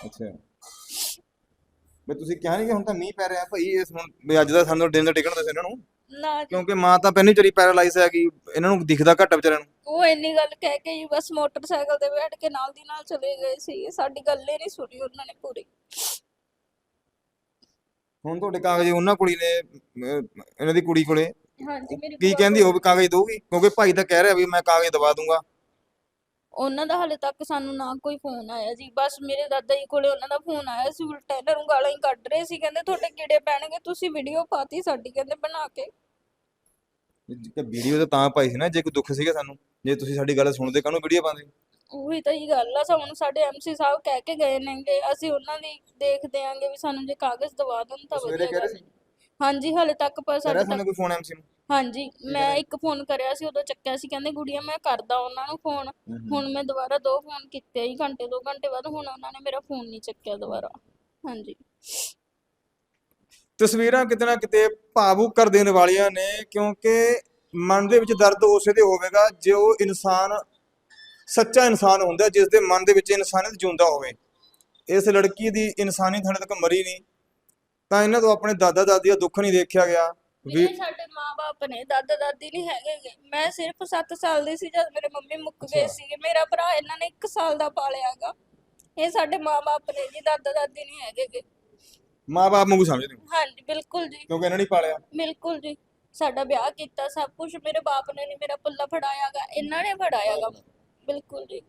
ਅੱਛਾ। ਵੀ ਤੁਸੀਂ ਕਿਹਾ ਨਹੀਂ ਕਿ ਹੁਣ ਤਾਂ ਮੀਂਹ ਪੈ ਰਿਹਾ। ਭਾਈ ਇਸ ਹੁਣ ਵੀ ਅੱਜ ਦਾ ਸਾਨੂੰ ਦਿਨ ਦਾ ਟਿਕਣ ਦੱਸ ਇਹਨਾਂ ਨੂੰ। ਨਾ ਜੀ, ਕਿਉਂਕਿ ਮਾਂ ਤਾਂ ਪਹਿਲੀ ਚਰੀ ਪੈਰਾਲਾਈਜ਼ ਹੈ ਕਿ ਇਹਨਾਂ ਨੂੰ ਦਿਖਦਾ ਘੱਟ ਵਿਚਾਰਿਆਂ ਨੂੰ। ਉਹ ਇੰਨੀ ਗੱਲ ਕਹਿ ਕੇ ਹੀ ਬਸ ਮੋਟਰਸਾਈਕਲ ਤੇ ਬੈਠ ਕੇ ਨਾਲ ਦੀ ਨਾਲ ਚਲੇ ਗਏ ਸੀ। ਸਾਡੀ ਗੱਲ ਹੀ ਨਹੀਂ ਸੁਣੀ ਉਹਨਾਂ ਨੇ ਪੂਰੀ। ਹੁਣ ਤੁਹਾਡੇ ਕਾਗਜ਼ ਉਹਨਾਂ ਕੁੜੀ ਨੇ ਇਹਨਾਂ ਦੀ ਕੁੜੀ ਕੋਲੇ। ਹਾਂਜੀ ਮੇਰੀ ਕੀ ਭੂਆ ਕਹਿੰਦੀ ਉਹ ਵੀ ਕਾਗਜ਼ ਦਊਗੀ? ਕਿਉਂਕਿ ਭਾਈ ਤਾਂ ਕਹਿ ਰਿਹਾ ਵੀ ਮੈਂ ਕਾਗਜ਼ ਦਵਾ ਦੂੰਗਾ ਉਹਨਾਂ ਦਾ ਹਾਲੇ ਤੱਕ ਸਾਨੂੰ ਨਾ ਕੋਈ ਫੋਨ ਆਇਆ ਜੀ। ਬਸ ਮੇਰੇ ਦਾਦਾ ਜੀ ਕੋਲੇ ਉਹਨਾਂ ਦਾ ਫੋਨ ਆਇਆ ਸੀ ਉਲਟਾ ਇਹਨਾਂ ਨੂੰ ਗਾਲਾਂ ਹੀ ਕੱਢ ਰਹੇ ਸੀ। ਕਹਿੰਦੇ ਤੁਹਾਡੇ ਕੀੜੇ ਪੈਣਗੇ ਤੁਸੀਂ ਵੀਡੀਓ ਪਾਤੀ ਸਾਡੀ ਕਹਿੰਦੇ ਬਣਾ ਕੇ। ਵੀਡੀਓ ਤਾਂ ਤਾਂ ਪਾਈ ਸੀ ਨਾ ਜੇ ਕੋਈ ਦੁੱਖ ਸੀਗਾ ਸਾਨੂੰ ਜੇ ਤੁਸੀਂ ਸਾਡੀ ਗੱਲ ਸੁਣਦੇ ਕਾਹਨੂੰ ਵੀਡੀਓ ਪਾਉਂਦੇ? ਉਹੀ ਤਾਂ ਹੀ ਗੱਲ ਆ ਸਾ ਹੁਣ ਸਾਡੇ ਐਮਸੀ ਸਾਹਿਬ ਕਹਿ ਕੇ ਗਏ ਨੇਗੇ ਅਸੀਂ ਉਹਨਾਂ ਦੀ ਦੇਖਦੇ ਆਂਗੇ ਵੀ ਸਾਨੂੰ ਜੇ ਕਾਗਜ਼ ਦਵਾ ਦੇਣ ਤਾਂ ਸਵੇਰੇ ਵਧੀਆ ਕਹਿ ਰਹੇ ਗੱਲ। ਸੀ ਹਾਂਜੀ ਹਾਲੇ ਤੱਕ ਪਰ ਕਰਿਆ ਸਾਡੇ ਸਾਨੂੰ ਤੱਕ ਕੋਈ ਫੋਨ ਐਮਸੀ ਨੂੰ। ਹਾਂਜੀ ਮੈਂ ਇੱਕ ਫੋਨ ਕਰਿਆ ਸੀ ਉਦੋਂ ਚੱਕਿਆ ਸੀ ਕਹਿੰਦੇ ਗੁੜੀਆ ਮੈਂ ਕਰਦਾ ਉਹਨਾਂ ਨੂੰ ਫੋਨ। ਹੁਣ ਮੈਂ ਦੁਬਾਰਾ ਦੋ ਫੋਨ ਕੀਤੇ ਹੀ ਘੰਟੇ ਦੋ ਘੰਟੇ ਬਾਅਦ ਹੁਣ ਉਹਨਾਂ ਨੇ ਮੇਰਾ ਫੋਨ ਨਹੀਂ ਚੱਕਿਆ ਦੁਬਾਰਾ। ਹਾਂਜੀ। ਤਸਵੀਰਾਂ ਕਿਤੇ ਨਾ ਕਿਤੇ ਭਾਵੁਕ ਕਰ ਦੇਣ ਵਾਲੀਆਂ ਨੇ ਕਿਉਂਕਿ ਮਨ ਦੇ ਵਿੱਚ ਦਰਦ ਉਸੇ ਦੇ ਹੋਵੇਗਾ ਜੋ ਇਨਸਾਨ ਸੱਚਾ ਇਨਸਾਨ ਹੁੰਦਾ ਜਿਸ ਦੇ ਮਨ ਦੇ ਵਿੱਚ ਇਨਸਾਨੀਅਤ ਜਿਉਂਦਾ ਹੋਵੇ। ਇਸ ਲੜਕੀ ਦੀ ਇਨਸਾਨੀਅਤ ਹਾਲੇ ਤੱਕ ਮਰੀ ਨਹੀਂ। ਤਾਂ ਇਹਨਾਂ ਤੋਂ ਆਪਣੇ ਦਾਦਾ ਦਾਦੀ ਦਾ ਦੁੱਖ ਨਹੀਂ ਦੇਖਿਆ ਗਿਆ। ਵੀ ਇਹ ਸਾਡੇ ਮਾਪੇ ਨੇ ਦਾਦਾ ਦਾਦੀ ਨਹੀਂ ਹੈਗੇ। ਗੇ। ਮੈਂ ਸਿਰਫ 7 ਸਾਲ ਦੀ ਸੀ ਜਦ ਮੇਰੇ ਮੰਮੀ ਮੁੱਕ ਗਏ ਅੱਛਾ। ਸੀਗੇ। ਮੇਰਾ ਭਰਾ ਇਹਨਾਂ ਨੇ 1 ਸਾਲ ਦਾ ਪਾਲਿਆਗਾ ਇਹ ਸਾਡੇ ਮਾਪੇ ਨੇ ਜੀ ਦਾਦਾ ਦਾਦੀ ਨਹੀਂ ਹੈਗੇ। ਗੇ। ਮਾਂ-ਬਾਪ ਵਾਂਗੂ ਸਮਝਦੇ ਹੋ? ਹਾਂਜੀ ਬਿਲਕੁਲ ਜੀ। ਕਿਉਂਕਿ ਇਹਨਾਂ ਨੇ ਪਾਲਿਆ। ਬਿਲਕੁਲ ਜੀ। ਸਾਡਾ ਵਿਆਹ ਕੀਤਾ ਸਭ ਕੁਝ ਮੇਰੇ ਬਾਪ ਨੇ ਨਹੀਂ ਮੇਰਾ ਪੱਲਾ ਫੜਾਇਆਗਾ ਇਹਨਾਂ ਨੇ ਫੜਾਇਆਗਾ ਬਿਲਕੁਲ ਜੀ।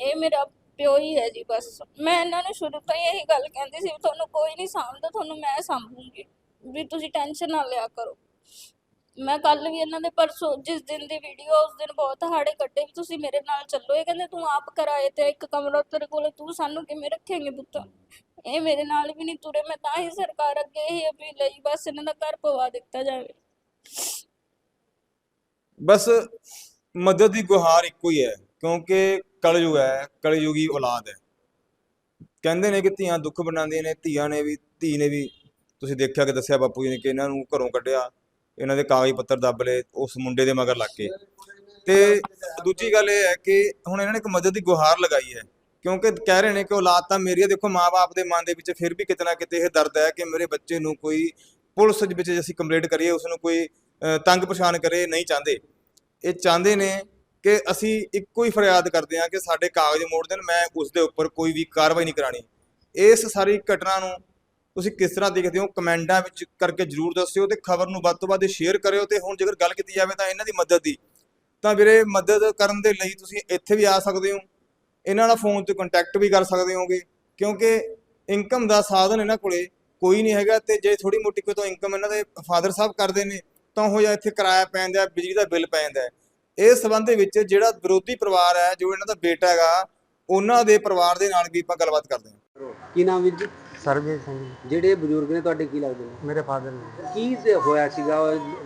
ਇਹ ਮੇਰਾ ਪਿਓ ਹੀ ਹੈ ਜੀ ਬਸ। ਮੈਂ ਇਹਨਾਂ ਨੂੰ ਸ਼ੁਰੂ ਤੋਂ ਹੀ ਇਹੀ ਗੱਲ ਕਹਿੰਦੀ ਸੀ ਵੀ ਤੁਹਾਨੂੰ ਕੋਈ ਨਹੀਂ ਸਾਂਭਦਾ ਤੁਹਾਨੂੰ ਮੈਂ ਸਾਂਭੂੰਗੀ। ਵੀ ਤੁਸੀਂ ਟੈਨਸ਼ਨ ਨਾ ਲਿਆ ਕਰੋ। ਮੈਂ ਕੱਲ ਵੀ ਇਹਨਾਂ ਦੇ ਪਰਸੋਂ ਜਿਸ ਦਿਨ ਦੀ ਵੀਡੀਓ ਉਸ ਦਿਨ ਬਹੁਤ ਹਾੜੇ ਕੱਢੇ ਵੀ ਤੁਸੀਂ ਮੇਰੇ ਨਾਲ ਚੱਲੋ। ਇਹ ਕਹਿੰਦੇ ਤੂੰ ਆਪ ਕਰਾਏ ਤੇ ਇੱਕ ਕਮਰਾ ਤੇਰੇ ਕੋਲ, ਤੂੰ ਸਾਨੂੰ ਕਿਵੇਂ ਰੱਖੇਂਗੇ ਪੁੱਤ? ਇਹ ਮੇਰੇ ਨਾਲ ਵੀ ਨਹੀਂ ਤੁਰੇ, ਮੈਂ ਤਾਂ ਹੀ ਸਰਕਾਰ ਅੱਗੇ ਇਹ ਅਪੀਲ ਲਈ, ਬਸ ਇਹਨਾਂ ਦਾ ਘਰ ਪਵਾ ਦਿੱਤਾ ਜਾਵੇ। ਬਸ ਮਦਦ ਦੀ ਗੁਹਾਰ ਇੱਕੋ ਹੀ ਹੈ, ਕਿਉਂਕਿ ਕਲਯੁਗ ਹੈ, ਕਲਯੁਗੀ ਔਲਾਦ ਹੈ। ਕਹਿੰਦੇ ਨੇ ਕਿ ਧੀਆਂ ਦੁੱਖ ਬਣਾਉਂਦੀਆਂ ਨੇ, ਧੀਆਂ ਨੇ ਵੀ, ਧੀ ਨੇ ਵੀ ਤੁਸੀਂ ਦੇਖਿਆ ਕਿ ਦੱਸਿਆ ਬਾਪੂ ਜੀ ਨੇ ਕਿ ਇਹਨਾਂ ਨੂੰ ਘਰੋਂ ਕੱਢਿਆ, ਇਹਨਾਂ ਦੇ ਕਾਗਜ਼ ਪੱਤਰ ਦੱਬ ਲਏ, ਉਸ ਮੁੰਡੇ ਦੇ ਮਗਰ ਲੱਗ ਕੇ ਤੇ ਦੂਜੀ ਗੱਲ ਇਹ ਹੈ ਕਿ ਹੁਣ ਇਹਨਾਂ ਨੇ ਇੱਕ ਮਦਦ ਦੀ ਗੁਹਾਰ ਲਗਾਈ ਹੈ, ਕਿਉਂਕਿ ਕਹਿ ਰਹੇ ਨੇ ਕਿ ਔਲਾਦ ਤਾਂ ਮੇਰੀ ਹੈ, ਦੇਖੋ ਮਾਪੇ ਦੇ ਮਨ ਦੇ ਵਿੱਚ ਫਿਰ ਵੀ ਕਿਤੇ ਨਾ ਕਿਤੇ ਇਹ ਦਰਦ ਹੈ ਕਿ ਮੇਰੇ ਬੱਚੇ ਨੂੰ ਕੋਈ ਪੁਲਿਸ ਦੇ ਵਿੱਚ ਅਸੀਂ ਕੰਪਲੇਂਟ ਕਰੀਏ, ਉਸ ਨੂੰ ਕੋਈ ਤੰਗ ਪਛਾਣ ਕਰੇ ਨਹੀਂ ਚਾਹੁੰਦੇ। ਇਹ ਚਾਹੁੰਦੇ ਨੇ ਕਿ ਅਸੀਂ ਇੱਕੋ ਹੀ ਫਰਿਆਦ ਕਰਦੇ ਹਾਂ ਕਿ ਸਾਡੇ ਕਾਗਜ਼ ਮੋੜ ਦੇਣ, ਮੈਂ ਉਸ ਦੇ ਉੱਪਰ ਕੋਈ ਵੀ ਕਾਰਵਾਈ ਨਹੀਂ ਕਰਾਣੀ ਇਸ ਸਾਰੀ ਘਟਨਾ ਨੂੰ ਤੁਸੀਂ ਕਿਸ ਤਰ੍ਹਾਂ ਦੇਖਦੇ ਹੋ? ਕਮੈਂਟਾਂ ਵਿੱਚ ਕਰਕੇ ਜਰੂਰ ਦੱਸਿਓ ਤੇ ਖਬਰ ਨੂੰ ਵੱਧ ਤੋਂ ਵੱਧ ਸ਼ੇਅਰ ਕਰਿਓ ਤੇ ਹੁਣ ਜੇਕਰ ਗੱਲ ਕੀਤੀ ਜਾਵੇ ਤਾਂ ਇਹਨਾਂ ਦੀ ਮਦਦ ਦੀ, ਤਾਂ ਵੀਰੇ ਮਦਦ ਕਰਨ ਦੇ ਲਈ ਤੁਸੀਂ ਇੱਥੇ ਵੀ ਆ ਸਕਦੇ ਹੋ। ਇਹਨਾਂ ਨਾਲ ਫੋਨ ਤੇ ਕੰਟੈਕਟ ਵੀ ਕਰ ਸਕਦੇ ਹੋਗੇ, ਕਿਉਂਕਿ ਇਨਕਮ ਦਾ ਸਾਧਨ ਇਹਨਾਂ ਕੋਲੇ ਕੋਈ ਨਹੀਂ ਹੈਗਾ ਤੇ ਜੇ ਥੋੜੀ ਮੋਟੀ ਕੋਈ ਤੋਂ ਇਨਕਮ ਇਹਨਾਂ ਦੇ ਫਾਦਰ ਸਾਹਿਬ ਕਰਦੇ ਨੇ, ਤਾਂ ਉਹ ਜਾਂ ਇੱਥੇ ਕਿਰਾਇਆ ਪੈ ਜਾਂਦਾ ਬਿਜਲੀ ਦਾ ਬਿੱਲ ਪੈ ਜਾਂਦਾ ਇਸ ਸਬੰਧ ਦੇ ਵਿੱਚ ਜਿਹੜਾ ਵਿਰੋਧੀ ਪਰਿਵਾਰ ਹੈ, ਜੋ ਇਹਨਾਂ ਦਾ ਬੇਟਾ ਹੈਗਾ, ਉਹਨਾਂ ਦੇ ਪਰਿਵਾਰ ਦੇ ਨਾਲ ਵੀ ਆਪਾਂ ਗੱਲਬਾਤ ਕਰਦੇ ਹਾਂ। ਕੀ ਨਾਮ ਵੀਰ ਜੀ? ਸਰਬਜੀਤ ਸਿੰਘ ਜੀ, ਜਿਹੜੇ ਬਜ਼ੁਰਗ ਨੇ ਤੁਹਾਡੇ ਕੀ ਲੱਗਦੇ ਨੇ? ਮੇਰੇ ਫਾਦਰ ਨੇ। ਕੀ ਤੇ ਹੋਇਆ ਸੀਗਾ?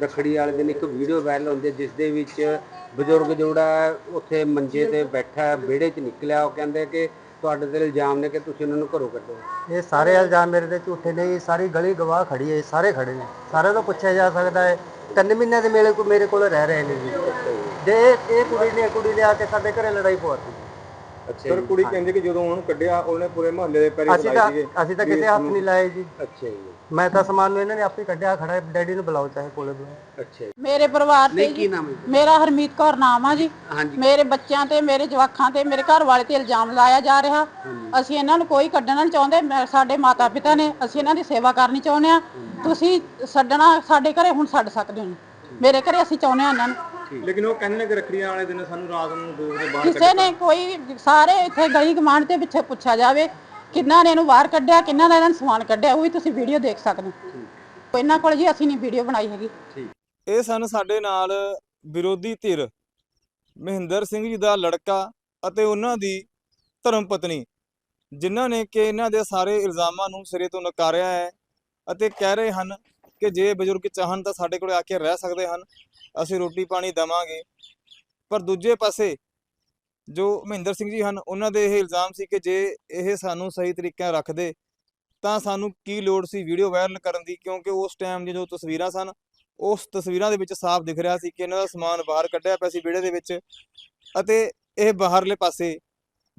ਰੱਖੜੀ ਵਾਲੇ ਦਿਨ ਇੱਕ ਵੀਡੀਓ ਵਾਇਰਲ ਹੁੰਦੀ ਹੈ ਜਿਸ ਦੇ ਵਿੱਚ ਬਜ਼ੁਰਗ ਜਿਹੜਾ ਹੈ, ਉੱਥੇ ਮੰਜੇ ਤੇ ਬੈਠਾ ਵਿਹੜੇ 'ਚ ਨਿਕਲਿਆ। ਉਹ ਕਹਿੰਦੇ ਕਿ ਤੁਹਾਡੇ ਤੇ ਇਲਜ਼ਾਮ ਨੇ ਕਿ ਤੁਸੀਂ ਉਹਨਾਂ ਨੂੰ ਘਰੋਂ ਕੱਢੋ। ਇਹ ਸਾਰੇ ਇਲਜ਼ਾਮ ਮੇਰੇ ਤੇ ਝੂਠੇ ਨੇ। ਇਹ ਸਾਰੀ ਗਲੀ ਗਵਾਹ ਖੜੀ ਹੈ ਇਹ ਸਾਰੇ ਖੜੇ ਨੇ। ਸਾਰੇ ਤੋਂ ਪੁੱਛਿਆ ਜਾ ਸਕਦਾ ਹੈ ਤਿੰਨ ਮਹੀਨੇ ਦੇ ਮੇਰੇ ਕੋਲ ਮੇਰੇ ਕੋਲ ਰਹਿ ਰਹੇ ਨੇ ਜੀ। ਇਹ ਇਹ ਕੁੜੀ ਨੇ ਕੁੜੀ ਨੇ ਆ ਕੇ ਸਾਡੇ ਘਰੇ ਲੜਾਈ ਪਵਾਤੀ ਅੱਛਾ ਜੀ ਕੁੜੀ ਕਹਿੰਦੀ ਕਿ ਜਦੋਂ ਉਹਨੂੰ ਕੱਢਿਆ ਉਹਨੇ ਪੂਰੇ ਮਹੱਲੇ ਦੇ ਪੈਰੀ ਅਸੀਂ ਤਾਂ ਅਸੀਂ ਤਾਂ ਕਿਤੇ ਹੱਥ ਨਹੀਂ ਲਾਏ ਜੀ। ਅੱਛਾ ਜੀ। ਮੈਂ ਤਾਂ ਸਮਾਨ ਨੂੰ ਇਹਨਾਂ ਨੇ ਆਪੇ ਕੱਢਿਆ ਖੜਾ ਹੈ, ਡੈਡੀ ਨੂੰ ਬੁਲਾਓ ਚਾਹੇ ਕੋਲੇ ਬੁਲਾਓ। ਅੱਛਾ ਜੀ। ਮੇਰੇ ਪਰਿਵਾਰ ਤੇ ਨਹੀਂ ਕੀ ਜੀ ਨਾਮ ਹੈ ਜੀ? ਮੇਰਾ ਹਰਮੀਤ ਕੌਰ ਨਾਮ ਆ ਜੀ। ਹਾਂਜੀ ਮੇਰੇ ਬੱਚਿਆਂ ਤੇ ਮੇਰੇ ਜਵਾਕਾਂ ਤੇ ਮੇਰੇ ਘਰ ਵਾਲੇ ਤੇ ਇਲਜ਼ਾਮ ਲਾਇਆ ਜਾ ਰਿਹਾ। ਅਸੀਂ ਇਹਨਾਂ ਨੂੰ ਕੋਈ ਕੱਢਣਾ ਨਹੀਂ ਚਾਹੁੰਦੇ। ਮੈਂ- ਸਾਡੇ ਮਾਤਾ ਪਿਤਾ ਨੇ ਅਸੀਂ ਇਹਨਾਂ ਦੀ ਸੇਵਾ ਕਰਨੀ ਚਾਹੁੰਦੇ ਆ ਤੁਸੀਂ ਛੱਡਣਾ ਸਾਡੇ ਘਰੇ ਹੁਣ ਛੱਡ ਸਕਦੇ ਹੋ ਜੀ। ਮੇਰੇ ਘਰੇ ਅਸੀਂ ਚਾਹੁੰਦੇ ਆ ਇਹਨਾਂ ਨੂੰ। ਲੇਕਿਨ ਉਹ ਕਹਿੰਦੇ ਨੇ ਕਿ ਰੱਖੜੀਆਂ ਵਾਲੇ ਦਿਨ ਸਾਨੂੰ ਰਾਤ ਨੂੰ ਦੋ ਵਜੇ ਬਾਹਰ ਕਿਸੇ ਨੇ ਕੋਈ ਸਾਰੇ ਇੱਥੇ ਗਲੀ ਗਮਾਂਡ ਦੇ ਪਿੱਛੇ ਪੁੱਛਿਆ ਜਾਵੇ ਕਿੰਨਾ ਨੇ ਇਹਨੂੰ ਬਾਹਰ ਕੱਢਿਆ ਕਿੰਨਾ ਦਾ ਇਹਨਾਂ ਨੇ ਸਮਾਨ ਕੱਢਿਆ ਉਹ ਵੀ ਤੁਸੀਂ ਵੀਡੀਓ ਦੇਖ ਸਕਦੇ ਹੋ। ਇਹਨਾਂ ਕੋਲ ਜੀ ਅਸੀਂ ਨਹੀਂ ਵੀਡੀਓ ਬਣਾਈ ਹੈਗੀ। ਇਹ ਸਨ ਸਾਡੇ ਨਾਲ ਵਿਰੋਧੀ ਧਿਰ ਮਹਿੰਦਰ ਸਿੰਘ ਜੀ ਦਾ ਲੜਕਾ ਅਤੇ ਉਹਨਾਂ ਦੀ ਧਰਮ ਪਤਨੀ ਜਿਨ੍ਹਾਂ ਨੇ ਕਿ ਇਹਨਾਂ ਦੇ ਸਾਰੇ ਇਲਜ਼ਾਮਾਂ ਨੂੰ ਸਿਰੇ ਤੋਂ ਨਕਾਰਿਆ ਹੈ ਅਤੇ ਕਹਿ ਰਹੇ ਹਨ ਕਿ ਜੇ ਬਜ਼ੁਰਗ ਚਾਹਣ ਤਾਂ ਸਾਡੇ ਕੋਲ ਆ ਕੇ ਰਹਿ ਸਕਦੇ ਹਨ। ਅਸੀਂ ਰੋਟੀ ਪਾਣੀ ਦੇਵਾਂਗੇ। ਪਰ ਦੂਜੇ ਪਾਸੇ ਜੋ ਮਹਿੰਦਰ ਸਿੰਘ ਜੀ ਹਨ, ਉਹਨਾਂ ਦੇ ਇਹ ਇਲਜ਼ਾਮ ਸੀ ਕਿ ਜੇ ਇਹ ਸਾਨੂੰ ਸਹੀ ਤਰੀਕੇ ਨਾਲ ਰੱਖਦੇ, ਤਾਂ ਸਾਨੂੰ ਕੀ ਲੋੜ ਸੀ ਵੀਡੀਓ ਵਾਇਰਲ ਕਰਨ ਦੀ? ਕਿਉਂਕਿ ਉਸ ਟਾਈਮ ਦੀਆਂ ਜੋ ਤਸਵੀਰਾਂ ਸਨ, ਉਸ ਤਸਵੀਰਾਂ ਦੇ ਵਿੱਚ ਸਾਫ਼ ਦਿਖ ਰਿਹਾ ਸੀ ਕਿ ਇਹਨਾਂ ਦਾ ਸਮਾਨ ਬਾਹਰ ਕੱਢਿਆ ਪਿਆ ਸੀ ਵਿਹੜੇ ਦੇ ਵਿੱਚ ਅਤੇ ਇਹ ਬਾਹਰਲੇ ਪਾਸੇ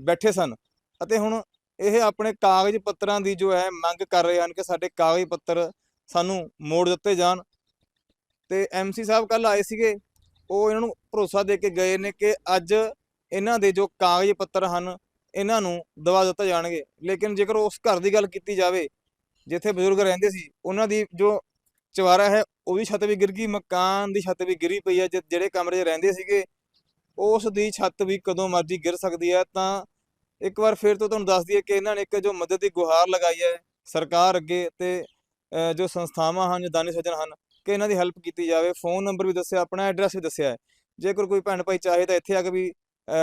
ਬੈਠੇ ਸਨ। ਅਤੇ ਹੁਣ ਇਹ ਆਪਣੇ ਕਾਗਜ਼ ਪੱਤਰਾਂ ਦੀ ਜੋ ਹੈ, ਮੰਗ ਕਰ ਰਹੇ ਹਨ ਕਿ ਸਾਡੇ ਕਾਗਜ਼ ਪੱਤਰ ਸਾਨੂੰ ਮੋੜ ਦਿੱਤੇ ਜਾਣ। ਤੇ ਐਮਸੀ ਸਾਹਿਬ ਕੱਲ ਆਏ ਸੀਗੇ, ਉਹ ਇਹਨਾਂ ਨੂੰ ਭਰੋਸਾ ਦੇ ਕੇ ਗਏ ਨੇ ਕਿ ਅੱਜ ਇਹਨਾਂ ਦੇ ਜੋ ਕਾਗਜ਼ ਪੱਤਰ ਹਨ, ਇਹਨਾਂ ਨੂੰ ਦਵਾ ਦਿੱਤੇ ਜਾਣਗੇ। ਲੇਕਿਨ ਜੇਕਰ ਉਸ ਘਰ ਦੀ ਗੱਲ ਕੀਤੀ ਜਾਵੇ, ਜਿੱਥੇ ਬਜ਼ੁਰਗ ਰਹਿੰਦੇ ਸੀ, ਉਹਨਾਂ ਦੀ ਜੋ ਚਵਾਰਾ ਹੈ, ਉਹ ਵੀ ਛੱਤ ਵੀ ਗਿਰ ਗਈ, ਮਕਾਨ ਦੀ ਛੱਤ ਵੀ ਗਿਰੀ ਪਈ ਹੈ, ਜਿ- ਜਿਹੜੇ ਕਮਰੇ 'ਚ ਰਹਿੰਦੇ ਸੀਗੇ, ਉਸ ਦੀ ਛੱਤ ਵੀ ਕਦੋਂ ਮਰਜ਼ੀ ਗਿਰ ਸਕਦੀ ਹੈ। ਤਾਂ ਇੱਕ ਵਾਰ ਫਿਰ ਤੋਂ ਤੁਹਾਨੂੰ ਦੱਸ ਦਈਏ ਕਿ ਇਹਨਾਂ ਨੇ ਇੱਕ ਜੋ ਮਦਦ ਦੀ ਗੁਹਾਰ ਲਗਾਈ ਹੈ, ਸਰਕਾਰ ਅੱਗੇ ਤੇ ਜੋ ਸੰਸਥਾਵਾਂ ਹਨ, ਜੋ ਦਾਨੀ ਸੱਜਣ ਹਨ, ਕਿ ਇਹਨਾਂ ਦੀ ਹੈਲਪ ਕੀਤੀ ਜਾਵੇ। ਫੋਨ ਨੰਬਰ ਵੀ ਦੱਸਿਆ, ਆਪਣਾ ਐਡਰੈਸ ਵੀ ਦੱਸਿਆ ਹੈ। ਜੇਕਰ ਕੋਈ ਭੈਣ ਭਾਈ ਚਾਹੇ ਤਾਂ ਇੱਥੇ ਆ ਕੇ ਵੀ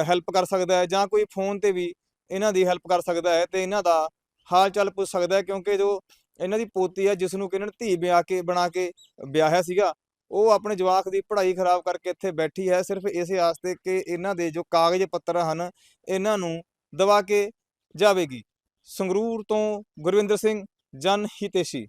ਹੈਲਪ ਕਰ ਸਕਦਾ ਹੈ ਜਾਂ ਕੋਈ ਫੋਨ ਤੇ ਵੀ ਇਹਨਾਂ ਦੀ ਹੈਲਪ ਕਰ ਸਕਦਾ ਹੈ ਤੇ ਇਹਨਾਂ ਦਾ ਹਾਲ ਚਾਲ ਪੁੱਛ ਸਕਦਾ ਹੈ, ਕਿਉਂਕਿ ਜੋ ਇਹਨਾਂ ਦੀ ਪੋਤੀ ਹੈ ਜਿਸ ਨੂੰ ਕਿ ਇਹਨਾਂ ਨੇ ਧੀ ਵਿਆਹ ਕੇ, ਬਣਾ ਕੇ ਵਿਆਹਿਆ ਸੀਗਾ, ਉਹ ਆਪਣੇ ਜਵਾਕ ਦੀ ਪੜ੍ਹਾਈ ਖਰਾਬ ਕਰਕੇ ਇੱਥੇ ਬੈਠੀ ਹੈ। ਸਿਰਫ ਇਸੇ ਆਸਤੇ ਕਿ ਇਹਨਾਂ ਦੇ ਜੋ ਕਾਗਜ਼ ਪੱਤਰ ਹਨ, ਇਹਨਾਂ ਨੂੰ ਦਵਾ ਕੇ ਜਾਵੇਗੀ। ਸੰਗਰੂਰ ਤੋਂ ਗੁਰਵਿੰਦਰ ਸਿੰਘ, ਜਨ ਹਿਤੇਸ਼ੀ।